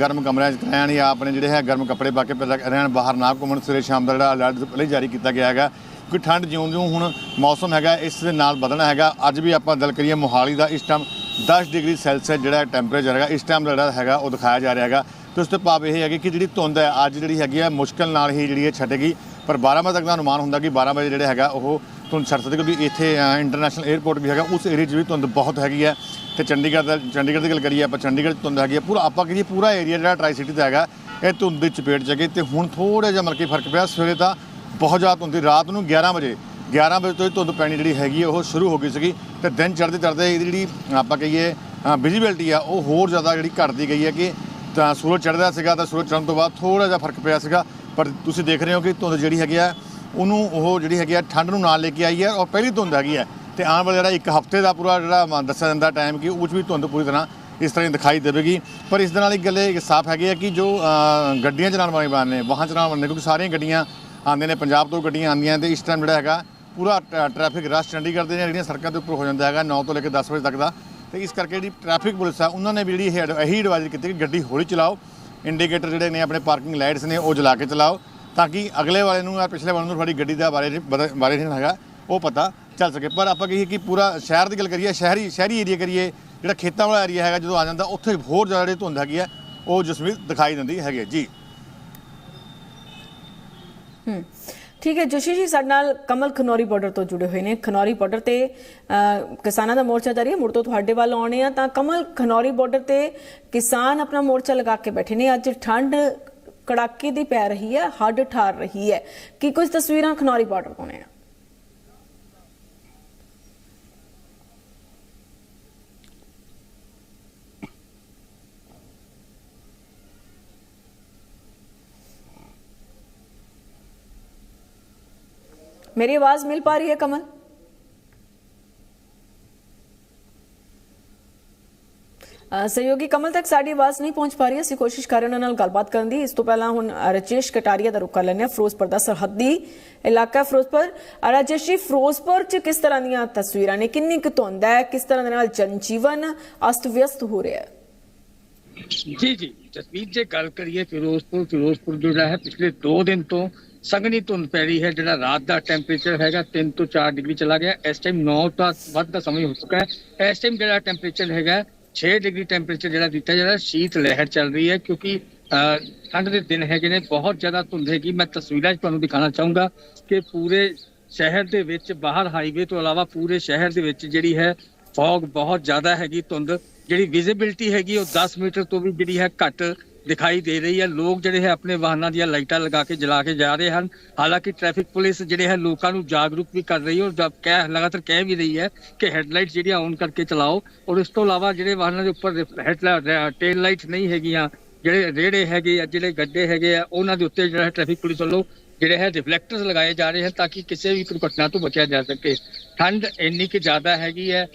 ਗਰਮ ਕਮਰਿਆਂ 'ਚ ਰਹਿਣ ਜਾਂ ਆਪਣੇ ਜਿਹੜੇ ਹੈ ਗਰਮ ਕੱਪੜੇ ਪਾ ਕੇ ਪਹਿਲਾਂ ਰਹਿਣ ਬਾਹਰ ਨਾ ਘੁੰਮਣ, ਸਵੇਰੇ ਸ਼ਾਮ ਦਾ ਜਿਹੜਾ ਅਲਰਟ ਪਹਿਲੇ ਜਾਰੀ ਕੀਤਾ ਗਿਆ ਹੈਗਾ। ਕਿਉਂਕਿ ਠੰਡ ਜਿਉਂ-ਜਿਉਂ ਹੁਣ ਮੌਸਮ ਹੈਗਾ, ਇਸ ਦੇ ਨਾਲ ਵਧਣਾ ਹੈਗਾ। ਅੱਜ ਵੀ ਆਪਾਂ ਗੱਲ ਕਰੀਏ ਮੋਹਾਲੀ ਦਾ, ਇਸ ਟਾਈਮ 10 ਡਿਗਰੀ ਸੈਲਸੀਅਸ ਜਿਹੜਾ ਟੈਂਪਰੇਚਰ ਹੈਗਾ, ਇਸ ਟਾਈਮ ਜਿਹੜਾ ਹੈਗਾ, ਉਹ ਦਿਖਾਇਆ ਜਾ ਰਿਹਾ ਹੈਗਾ। ਤੇ ਉਸ ਤੋਂ ਭਾਵ ਇਹ ਹੈਗੀ ਕਿ ਜਿਹੜੀ ਧੁੰਦ ਹੈ, ਅੱਜ ਜਿਹੜੀ ਹੈਗੀ ਹੈ ਮੁਸ਼ਕਲ ਨਾਲ ਹੀ ਜਿਹੜੀ ਇਹ ਛੱਡੇਗੀ। ਪਰ 12 ਵਜੇ ਤੱਕ ਦਾ ਅਨੁਮਾਨ ਹੁੰਦਾ ਕਿ 12 ਵਜੇ ਜਿਹੜਾ ਹੈਗਾ, ਉਹ ਧੁੰਦ ਛੱਡ ਸਕਦੇ ਕਿਉਂਕਿ ਇੱਥੇ ਇੰਟਰਨੈਸ਼ਨਲ 에ਅਰਪੋਰਟ ਵੀ ਹੈਗਾ, ਉਸ ਏਰੀਆ 'ਚ ਵੀ ਧੁੰਦ ਬਹੁਤ ਹੈਗੀ ਹੈ। ਤੇ ਚੰਡੀਗੜ੍ਹ ਦਾ, ਚੰਡੀਗੜ੍ਹ ਦੀ ਗੱਲ ਕਰੀਏ ਆਪਾਂ, ਚੰਡੀਗੜ੍ਹ 'ਚ ਧੁੰਦ ਹੈਗੀ ਹੈ। ਪੂਰਾ, ਆਪਾਂ ਕਹੀਏ ਪੂਰਾ ਏਰੀਆ ਜਿਹੜਾ ਟਰਾਈ ਸਿਟੀ ਦਾ ਹੈਗਾ, ਇਹ ਧੁੰਦ ਦੀ ਚਪੇਟ 'ਚ ਹੈਗੇ ਤੇ ਹੁਣ ਥੋੜਾ ਜਿਹਾ ਮਲਕੀ ਫ਼ਰਕ ਪਿਆ, ਸਵੇਰੇ ਤਾਂ ਬਹੁਤ ਜ਼ਿਆਦਾ ਧੁੰਦ ਸੀ। ਰਾਤ ਨੂੰ 11 ਵਜੇ 11 ਵਜੇ ਤੋਂ ਹੀ ਧੁੰਦ ਪੈਣੀ ਜਿਹੜੀ ਹੈਗੀ ਹੈ ਉਹ ਸ਼ੁਰੂ ਹੋ ਗਈ ਸੀਗੀ ਤੇ ਦਿਨ ਚੜ੍ਹਦੇ ਚੜ੍ਹਦੇ ਇਹਦੀ ਜਿਹੜੀ, ਆਪਾਂ ਕਹੀਏ ਵਿਜ਼ਿਬਿਲਟੀ ਆ, ਉਹ ਹੋਰ ਜ਼ਿਆਦਾ ਜਿਹੜੀ ਘਟਦੀ ਗਈ ਹੈ ਕਿ ਤਾਂ ਸੂਰਜ ਚੜ੍ਹਦਾ ਸੀਗਾ ਤਾਂ ਸੂਰਜ ਚੜ੍ਹਨ ਤੋਂ ਬਾਅਦ ਥੋੜਾ ਜਿਹਾ ਫ਼ਰਕ ਪਿਆ ਸੀਗਾ। ਪਰ ਤੁਸੀਂ ਦੇਖ ਰਹੇ ਹੋ ਕਿ ਧੁੰਦ ਜਿਹੜੀ ਹੈਗੀ ਆ, ਉਹਨੂੰ ਉਹ ਜਿਹੜੀ ਹੈਗੀ ਆ, ਠੰਡ ਨੂੰ ਨਾਲ ਲੈ ਕੇ ਆਈ ਹੈ ਔਰ ਪਹਿਲੀ ਧੁੰਦ ਹੈਗੀ ਹੈ ਤੇ ਆਉਣ ਵਾਲਾ ਜਿਹੜਾ ਇੱਕ ਹਫ਼ਤੇ ਦਾ ਪੂਰਾ ਜਿਹੜਾ ਦੱਸਿਆ ਜਾਂਦਾ ਟਾਈਮ ਕਿ ਉਹ 'ਚ ਵੀ ਧੁੰਦ ਪੂਰੀ ਤਰ੍ਹਾਂ ਇਸ ਤਰ੍ਹਾਂ ਹੀ ਦਿਖਾਈ ਦੇਵੇਗੀ। ਪਰ ਇਸ ਦੇ ਨਾਲ ਇੱਕ ਗੱਲ ਇਹ ਸਾਫ਼ ਹੈਗੀ ਹੈ ਕਿ ਜੋ ਗੱਡੀਆਂ ਚਲਾਉਣ ਵਾਲੇ ਬਾਨ ਨੇ, ਵਾਹਨ ਚਲਾਉਣ ਵਾਲੇ ਨੇ, ਕਿਉਂਕਿ ਸਾਰੀਆਂ ਗੱਡੀਆਂ ਆਉਂਦੇ ਨੇ, ਪੰਜਾਬ ਤੋਂ ਗੱਡੀਆਂ ਆਉਂਦੀਆਂ ਤੇ ਇਸ ਟਾਈਮ ਜਿਹੜਾ ਹੈਗਾ, ਪੂਰਾ ਟ੍ਰੈਫਿਕ ਰਸ਼ ਚੰਡੀਗੜ੍ਹ ਦੇ ਜਿਹੜੀਆਂ ਸੜਕਾਂ ਦੇ ਉੱਪਰ ਹੋ ਜਾਂਦਾ ਹੈਗਾ 9 ਤੋਂ ਲੈ ਕੇ 10 ਵਜੇ ਤੱਕ ਦਾ। ਤੇ ਇਸ ਕਰਕੇ ਜਿਹੜੀ ਟ੍ਰੈਫਿਕ ਪੁਲਿਸ ਆ, ਉਹਨਾਂ ਨੇ ਵੀ ਜਿਹੜੀ ਇਹ ਐਡ- ਇਹੀ ਐਡਵਾਈਜ਼ ਕੀਤੀ ਕਿ ਗੱਡੀ ਹੌਲੀ ਚਲਾਓ। ਇੰਡੀਕੇਟਰ ਜਿਹੜੇ ਨੇ ਆਪਣੇ ਪਾਰਕਿੰਗ ਲਾਈਟਸ ਨੇ, ਉਹ ਜਲਾ ਕੇ ਚਲਾਓ, ਤਾਂ ਕਿ ਅਗਲੇ ਵਾਲੇ ਨੂੰ ਜਾਂ ਪਿਛਲੇ ਵਾਲੇ ਨੂੰ ਤੁਹਾਡੀ ਗੱਡੀ ਦਾ ਬਾਰੇ ਬਦ- ਬਾਰੇ ਨਹੀਂ ਹੈਗਾ, ਉਹ ਪਤਾ ਚੱਲ ਸਕੇ। ਪਰ ਆਪਾਂ ਕਹੀਏ ਕਿ ਪੂਰਾ ਸ਼ਹਿਰ ਦੀ ਗੱਲ ਕਰੀਏ, ਸ਼ਹਿਰੀ ਸ਼ਹਿਰੀ ਏਰੀਆ ਕਰੀਏ, ਜਿਹੜਾ ਖੇਤਾਂ ਵਾਲਾ ਏਰੀਆ ਹੈਗਾ, ਜਦੋਂ ਆ ਜਾਂਦਾ, ਉੱਥੇ ਹੋਰ ਜ਼ਿਆਦਾ ਜਿਹੜੀ ਧੁੰਦ ਹੈਗੀ ਆ, ਉਹ ਜਸਮੀਤ ਦਿਖਾਈ ਦਿੰਦੀ ਹੈਗੀ ਹੈ। ਜੀ। ਹਮ, ਠੀਕ ਹੈ ਜੋਸ਼ੀ ਜੀ ਸਾਡੇ ਨਾਲ ਕਮਲ ਖਨੌਰੀ ਬਾਰਡਰ ਤੋਂ ਜੁੜੇ ਹੋਏ ਨੇ। ਖਨੌਰੀ ਬਾਰਡਰ ਤੇ ਕਿਸਾਨਾਂ ਦਾ ਮੋਰਚਾ ਜਾਰੀ ਹੈ। ਮੁੜ ਤੋਂ ਤੁਹਾਡੇ ਵੱਲ ਆਉਣੇ ਆ ਤਾਂ ਕਮਲ ਖਨੌਰੀ ਬਾਰਡਰ ਤੇ ਕਿਸਾਨ ਆਪਣਾ ਮੋਰਚਾ ਲਗਾ ਕੇ ਬੈਠੇ ਨੇ। ਅੱਜ ਠੰਡ ਕੜਾਕੇ ਦੀ ਪੈ ਰਹੀ ਹੈ ਹੱਡ ਠਾਰ ਰਹੀ ਹੈ। ਕੀ ਕੁਝ ਤਸਵੀਰਾਂ ਖਨੌਰੀ ਬਾਰਡਰ ਤੋਂ ਨੇ? मेरी आवाज मिल पा रही है कमल ਅ, ਸਹਿਯੋਗੀ ਕਮਲ ਤੱਕ ਸਾਡੀ ਆਵਾਜ਼ ਨਹੀਂ ਪਹੁੰਚ ਪਾ ਰਹੀ ਅਸੀਂ ਕੋਸ਼ਿਸ਼ ਕਰ ਰਹੇ ਉਹਨਾਂ ਨਾਲ ਗੱਲਬਾਤ ਕਰਨ ਦੀ ਇਸ ਤੋਂ ਪਹਿਲਾਂ ਹੁਣ ਅ, ਰਜੇਸ਼ ਕਟਾਰੀਆ ਦਾ ਰੁਖ ਕਰ ਲੈਂਦੇ ਹਾਂ ਫਿਰੋਜ਼ਪੁਰ ਦਾ ਸਰਹੱਦੀ ਇਲਾਕਾ ਫਿਰੋਜ਼ਪੁਰ ਅ, ਰਜੇਸ਼ ਜੀ ਫਿਰੋਜ਼ਪੁਰ ਚ ਕਿਸ ਤਰ੍ਹਾਂ ਦੀਆਂ ਤਸਵੀਰਾਂ ਨੇ ਕਿੰਨੀ ਕੁ ਧੁੰਦ ਹੈ ਕਿਸ ਤਰ੍ਹਾਂ ਦੇ ਨਾਲ ਜਨਜੀਵਨ ਅਸਤ ਵਿਅਸਤ ਹੋ ਰਿਹਾ ਹੈ ਜੀ ਜੀ ਜਸਵੀਰ ਜੇ ਗੱਲ ਕਰੀਏ ਫਿਰੋਜ਼ਪੁਰ ਫਿਰੋਜ਼ਪੁਰ ਜਿਹੜਾ ਹੈ ਪਿਛਲੇ 2 ਦਿਨ ਤੋਂ ਸੰਘਣੀ ਧੁੰਦ ਪੈ ਰਹੀ ਹੈ, ਜਿਹੜਾ ਰਾਤ ਦਾ ਟੈਂਪਰੇਚਰ ਹੈਗਾ 3 ਤੋਂ 4 ਡਿਗਰੀ ਚਲਾ ਗਿਆ। ਇਸ ਟਾਈਮ 9 ਤੋਂ ਵੱਧ ਦਾ ਸਮਾਂ ਹੋ ਚੁੱਕਾ ਹੈ। ਇਸ ਟਾਈਮ ਜਿਹੜਾ ਟੈਂਪਰੇਚਰ ਹੈਗਾ 6 ਡਿਗਰੀ ਟੈਂਪਰੇਚਰ ਜਿਹੜਾ ਦਿੱਤਾ ਜਾ ਰਿਹਾ, ਸ਼ੀਤ ਲਹਿਰ ਚੱਲ ਰਹੀ ਹੈ, ਕਿਉਂਕਿ ਠੰਡ ਦੇ ਦਿਨ ਹੈਗੇ ਨੇ, ਬਹੁਤ ਜ਼ਿਆਦਾ ਧੁੰਦ ਹੈਗੀ। ਮੈਂ ਤਸਵੀਰਾਂ 'ਚ ਤੁਹਾਨੂੰ ਦਿਖਾਉਣਾ ਚਾਹੂੰਗਾ ਕਿ ਪੂਰੇ ਸ਼ਹਿਰ ਦੇ ਵਿੱਚ, ਬਾਹਰ ਹਾਈਵੇ ਤੋਂ ਇਲਾਵਾ ਪੂਰੇ ਸ਼ਹਿਰ ਦੇ ਵਿੱਚ ਜਿਹੜੀ ਹੈ ਫੌਗ ਬਹੁਤ ਜ਼ਿਆਦਾ ਹੈਗੀ ਧੁੰਦ। ਜਿਹੜੀ ਵਿਜ਼ਿਬਿਲਟੀ ਹੈਗੀ, ਉਹ 10 ਮੀਟਰ ਤੋਂ ਵੀ ਜਿਹੜੀ ਹੈ ਘੱਟ ਦਿਖਾਈ ਦੇ ਰਹੀ ਹੈ। ਲੋਕ ਜਿਹੜੇ ਹੈ ਆਪਣੇ ਵਾਹਨਾਂ ਦੀਆਂ ਲਾਈਟਾਂ ਲਗਾ ਕੇ ਜਲਾ ਕੇ ਜਾ ਰਹੇ ਹਨ। ਹਾਲਾਂਕਿ ਟ੍ਰੈਫਿਕ ਪੁਲਿਸ ਜਿਹੜੇ ਹੈ ਲੋਕਾਂ ਨੂੰ ਜਾਗਰੂਕ ਵੀ ਕਰ ਰਹੀ ਹੈ ਔਰ ਜਦ ਕਹਿ ਲਗਾਤਾਰ ਕਹਿ ਵੀ ਰਹੀ ਹੈ ਕਿ ਹੈਡਲਾਈਟ ਜਿਹੜੀਆਂ ਔਨ ਕਰਕੇ ਚਲਾਓ ਔਰ ਇਸ ਤੋਂ ਇਲਾਵਾ ਜਿਹੜੇ ਵਾਹਨਾਂ ਦੇ ਉੱਪਰ ਹੈਡਲਾਈਟ ਟੇਲ ਲਾਈਟ ਨਹੀਂ ਹੈਗੀਆਂ, ਜਿਹੜੇ ਰੇੜੇ ਹੈਗੇ ਆ, ਜਿਹੜੇ ਗੱਡੇ ਹੈਗੇ ਆ, ਉਹਨਾਂ ਦੇ ਉੱਤੇ ਜਿਹੜਾ ਟ੍ਰੈਫਿਕ ਪੁਲਿਸ ਵੱਲੋਂ ਜਿਹੜੇ ਹੈ ਰਿਫਲੈਕਟਰਸ ਲਗਾਏ ਜਾ ਰਹੇ ਹਨ ਤਾਂ ਕਿ ਕਿਸੇ ਵੀ ਦੁਰਘਟਨਾ ਤੋਂ ਬਚਿਆ ਜਾ ਸਕੇ। ਠੰਡ ਇੰਨੀ ਕਿ ਜ਼ਿਆਦਾ ਹੈਗੀ ਹੈ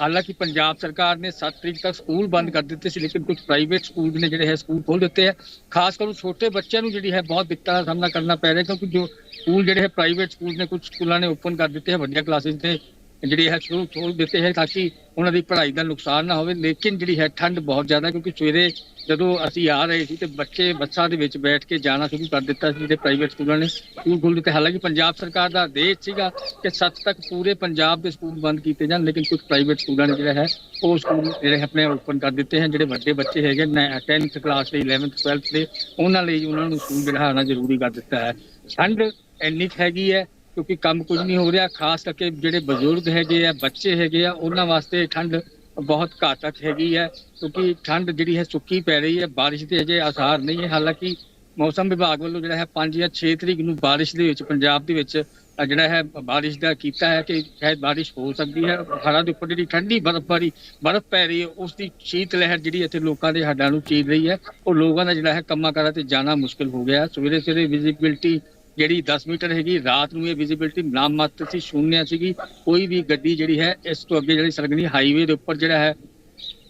ਹਾਲਾਂਕਿ ਪੰਜਾਬ ਸਰਕਾਰ ਨੇ 7 ਤਰੀਕ ਤੱਕ ਸਕੂਲ ਬੰਦ ਕਰ ਦਿੱਤੇ ਸੀ, ਲੇਕਿਨ ਕੁਝ ਪ੍ਰਾਈਵੇਟ ਸਕੂਲ ਨੇ ਜਿਹੜੇ ਹੈ ਸਕੂਲ ਖੋਲ ਦਿੱਤੇ ਹੈ। ਖਾਸ ਕਰ ਛੋਟੇ ਬੱਚਿਆਂ ਨੂੰ ਜਿਹੜੀ ਹੈ ਬਹੁਤ ਦਿੱਕਤਾਂ ਦਾ ਸਾਹਮਣਾ ਕਰਨਾ ਪੈ ਰਿਹਾ, ਕਿਉਂਕਿ ਜੋ ਸਕੂਲ ਜਿਹੜੇ ਹੈ ਪ੍ਰਾਈਵੇਟ ਸਕੂਲ ਨੇ, ਕੁਝ ਸਕੂਲਾਂ ਨੇ ਓਪਨ ਕਰ ਦਿੱਤੇ ਹੈ, ਵੱਡੀਆਂ ਕਲਾਸਿਸ ਨੇ। ਜਿਹੜੀ ਹੈ ਸ਼ੁਰੂ ਖੋਲ ਦਿੱਤੇ ਹੈ ਤਾਂ ਕਿ ਉਹਨਾਂ ਦੀ ਪੜ੍ਹਾਈ ਦਾ ਨੁਕਸਾਨ ਨਾ ਹੋਵੇ। ਲੇਕਿਨ ਜਿਹੜੀ ਹੈ ਠੰਡ ਬਹੁਤ ਜ਼ਿਆਦਾ ਕਿਉਂਕਿ ਸਵੇਰੇ ਜਦੋਂ ਅਸੀਂ ਆ ਰਹੇ ਸੀ ਤੇ ਬੱਚੇ ਬੱਸਾਂ ਦੇ ਵਿੱਚ ਬੈਠ ਕੇ ਜਾਣਾ ਸ਼ੁਰੂ ਕਰ ਦਿੱਤਾ ਸੀ ਜਿਹੜੇ ਪ੍ਰਾਈਵੇਟ ਸਕੂਲਾਂ ਨੇ। ਸਕੂਲ ਖੋਲ ਦਿੱਤੇ। ਹਾਲਾਂਕਿ ਪੰਜਾਬ ਸਰਕਾਰ ਦਾ ਆਦੇਸ਼ ਸੀਗਾ ਕਿ 7 ਤੱਕ ਪੂਰੇ ਪੰਜਾਬ ਦੇ ਸਕੂਲ ਬੰਦ ਕੀਤੇ ਜਾਣ, ਲੇਕਿਨ ਕੁਝ ਪ੍ਰਾਈਵੇਟ ਸਕੂਲਾਂ ਨੇ ਜਿਹੜਾ ਹੈ, ਉਹ ਸਕੂਲ ਜਿਹੜੇ ਆਪਣੇ ਓਪਨ ਕਰ ਦਿੱਤੇ ਹਨ, ਜਿਹੜੇ ਵੱਡੇ ਬੱਚੇ ਹੈਗੇ 10th ਕਲਾਸ ਦੇ 11th 12th ਦੇ, ਉਹਨਾਂ ਲਈ ਉਹਨਾਂ ਨੂੰ ਸਕੂਲ ਜਿਹੜਾ ਆਉਣਾ ਜ਼ਰੂਰੀ ਕਰ ਦਿੱਤਾ ਹੈ। ਠੰਡ ਇੰਨੀ ਕੁ ਹੈਗੀ ਹੈ ਕਿਉਂਕਿ ਕੰਮ ਕੁਝ ਨਹੀਂ ਹੋ ਰਿਹਾ, ਖਾਸ ਕਰਕੇ ਜਿਹੜੇ ਬਜ਼ੁਰਗ ਹੈਗੇ ਆ, ਬੱਚੇ ਹੈਗੇ ਆ, ਉਹਨਾਂ ਵਾਸਤੇ ਠੰਡ ਬਹੁਤ ਘਾਤਕ ਹੈਗੀ ਹੈ ਕਿਉਂਕਿ ਠੰਡ ਜਿਹੜੀ ਹੈ ਸੁੱਕੀ ਪੈ ਰਹੀ ਹੈ, ਬਾਰਿਸ਼ ਦੇ ਅਜੇ ਆਸਾਰ ਨਹੀਂ ਹੈ, ਹਾਲਾਂਕਿ ਮੌਸਮ ਵਿਭਾਗ ਵੱਲੋਂ ਜਿਹੜਾ ਹੈ 5 ਜਾਂ 6 ਤਰੀਕ ਨੂੰ ਬਾਰਿਸ਼ ਦੇ ਵਿੱਚ, ਪੰਜਾਬ ਦੇ ਵਿੱਚ ਜਿਹੜਾ ਹੈ ਬਾਰਿਸ਼ ਦਾ ਕੀਤਾ ਹੈ ਕਿ ਸ਼ਾਇਦ ਬਾਰਿਸ਼ ਹੋ ਸਕਦੀ ਹੈ ਪਹਾੜਾਂ ਦੇ ਉੱਪਰ ਜਿਹੜੀ ਠੰਡੀ ਬਰਫ਼ਬਾਰੀ ਬਰਫ਼ ਪੈ ਰਹੀ ਹੈ, ਉਸ ਦੀ ਸ਼ੀਤ ਲਹਿਰ ਜਿਹੜੀ ਇੱਥੇ ਲੋਕਾਂ ਦੇ ਹੱਡਾਂ ਨੂੰ ਚੀਰ ਰਹੀ ਹੈ, ਉਹ ਲੋਕਾਂ ਦਾ ਜਿਹੜਾ ਹੈ ਕੰਮਾਂ ਕਾਰਾਂ ਤੇ ਜਾਣਾ ਮੁਸ਼ਕਲ ਹੋ ਗਿਆ ਸਵੇਰੇ ਸਵੇਰੇ ਵਿਜ਼ਿਬਿਲਟੀ ਜਿਹੜੀ 10 ਮੀਟਰ ਹੈਗੀ, ਰਾਤ ਨੂੰ ਇਹ ਵਿਜ਼ਿਬਿਲਟੀ ਨਾਮਮਾਤਰ ਸੀ, ਸ਼ੂਨਿਆ ਸੀਗੀ। ਕੋਈ ਵੀ ਗੱਡੀ ਜਿਹੜੀ ਹੈ, ਇਸ ਤੋਂ ਅੱਗੇ ਜਿਹੜੀ ਸਰਗਨੀ ਹਾਈਵੇ ਦੇ ਉੱਪਰ ਜਿਹੜਾ ਹੈ,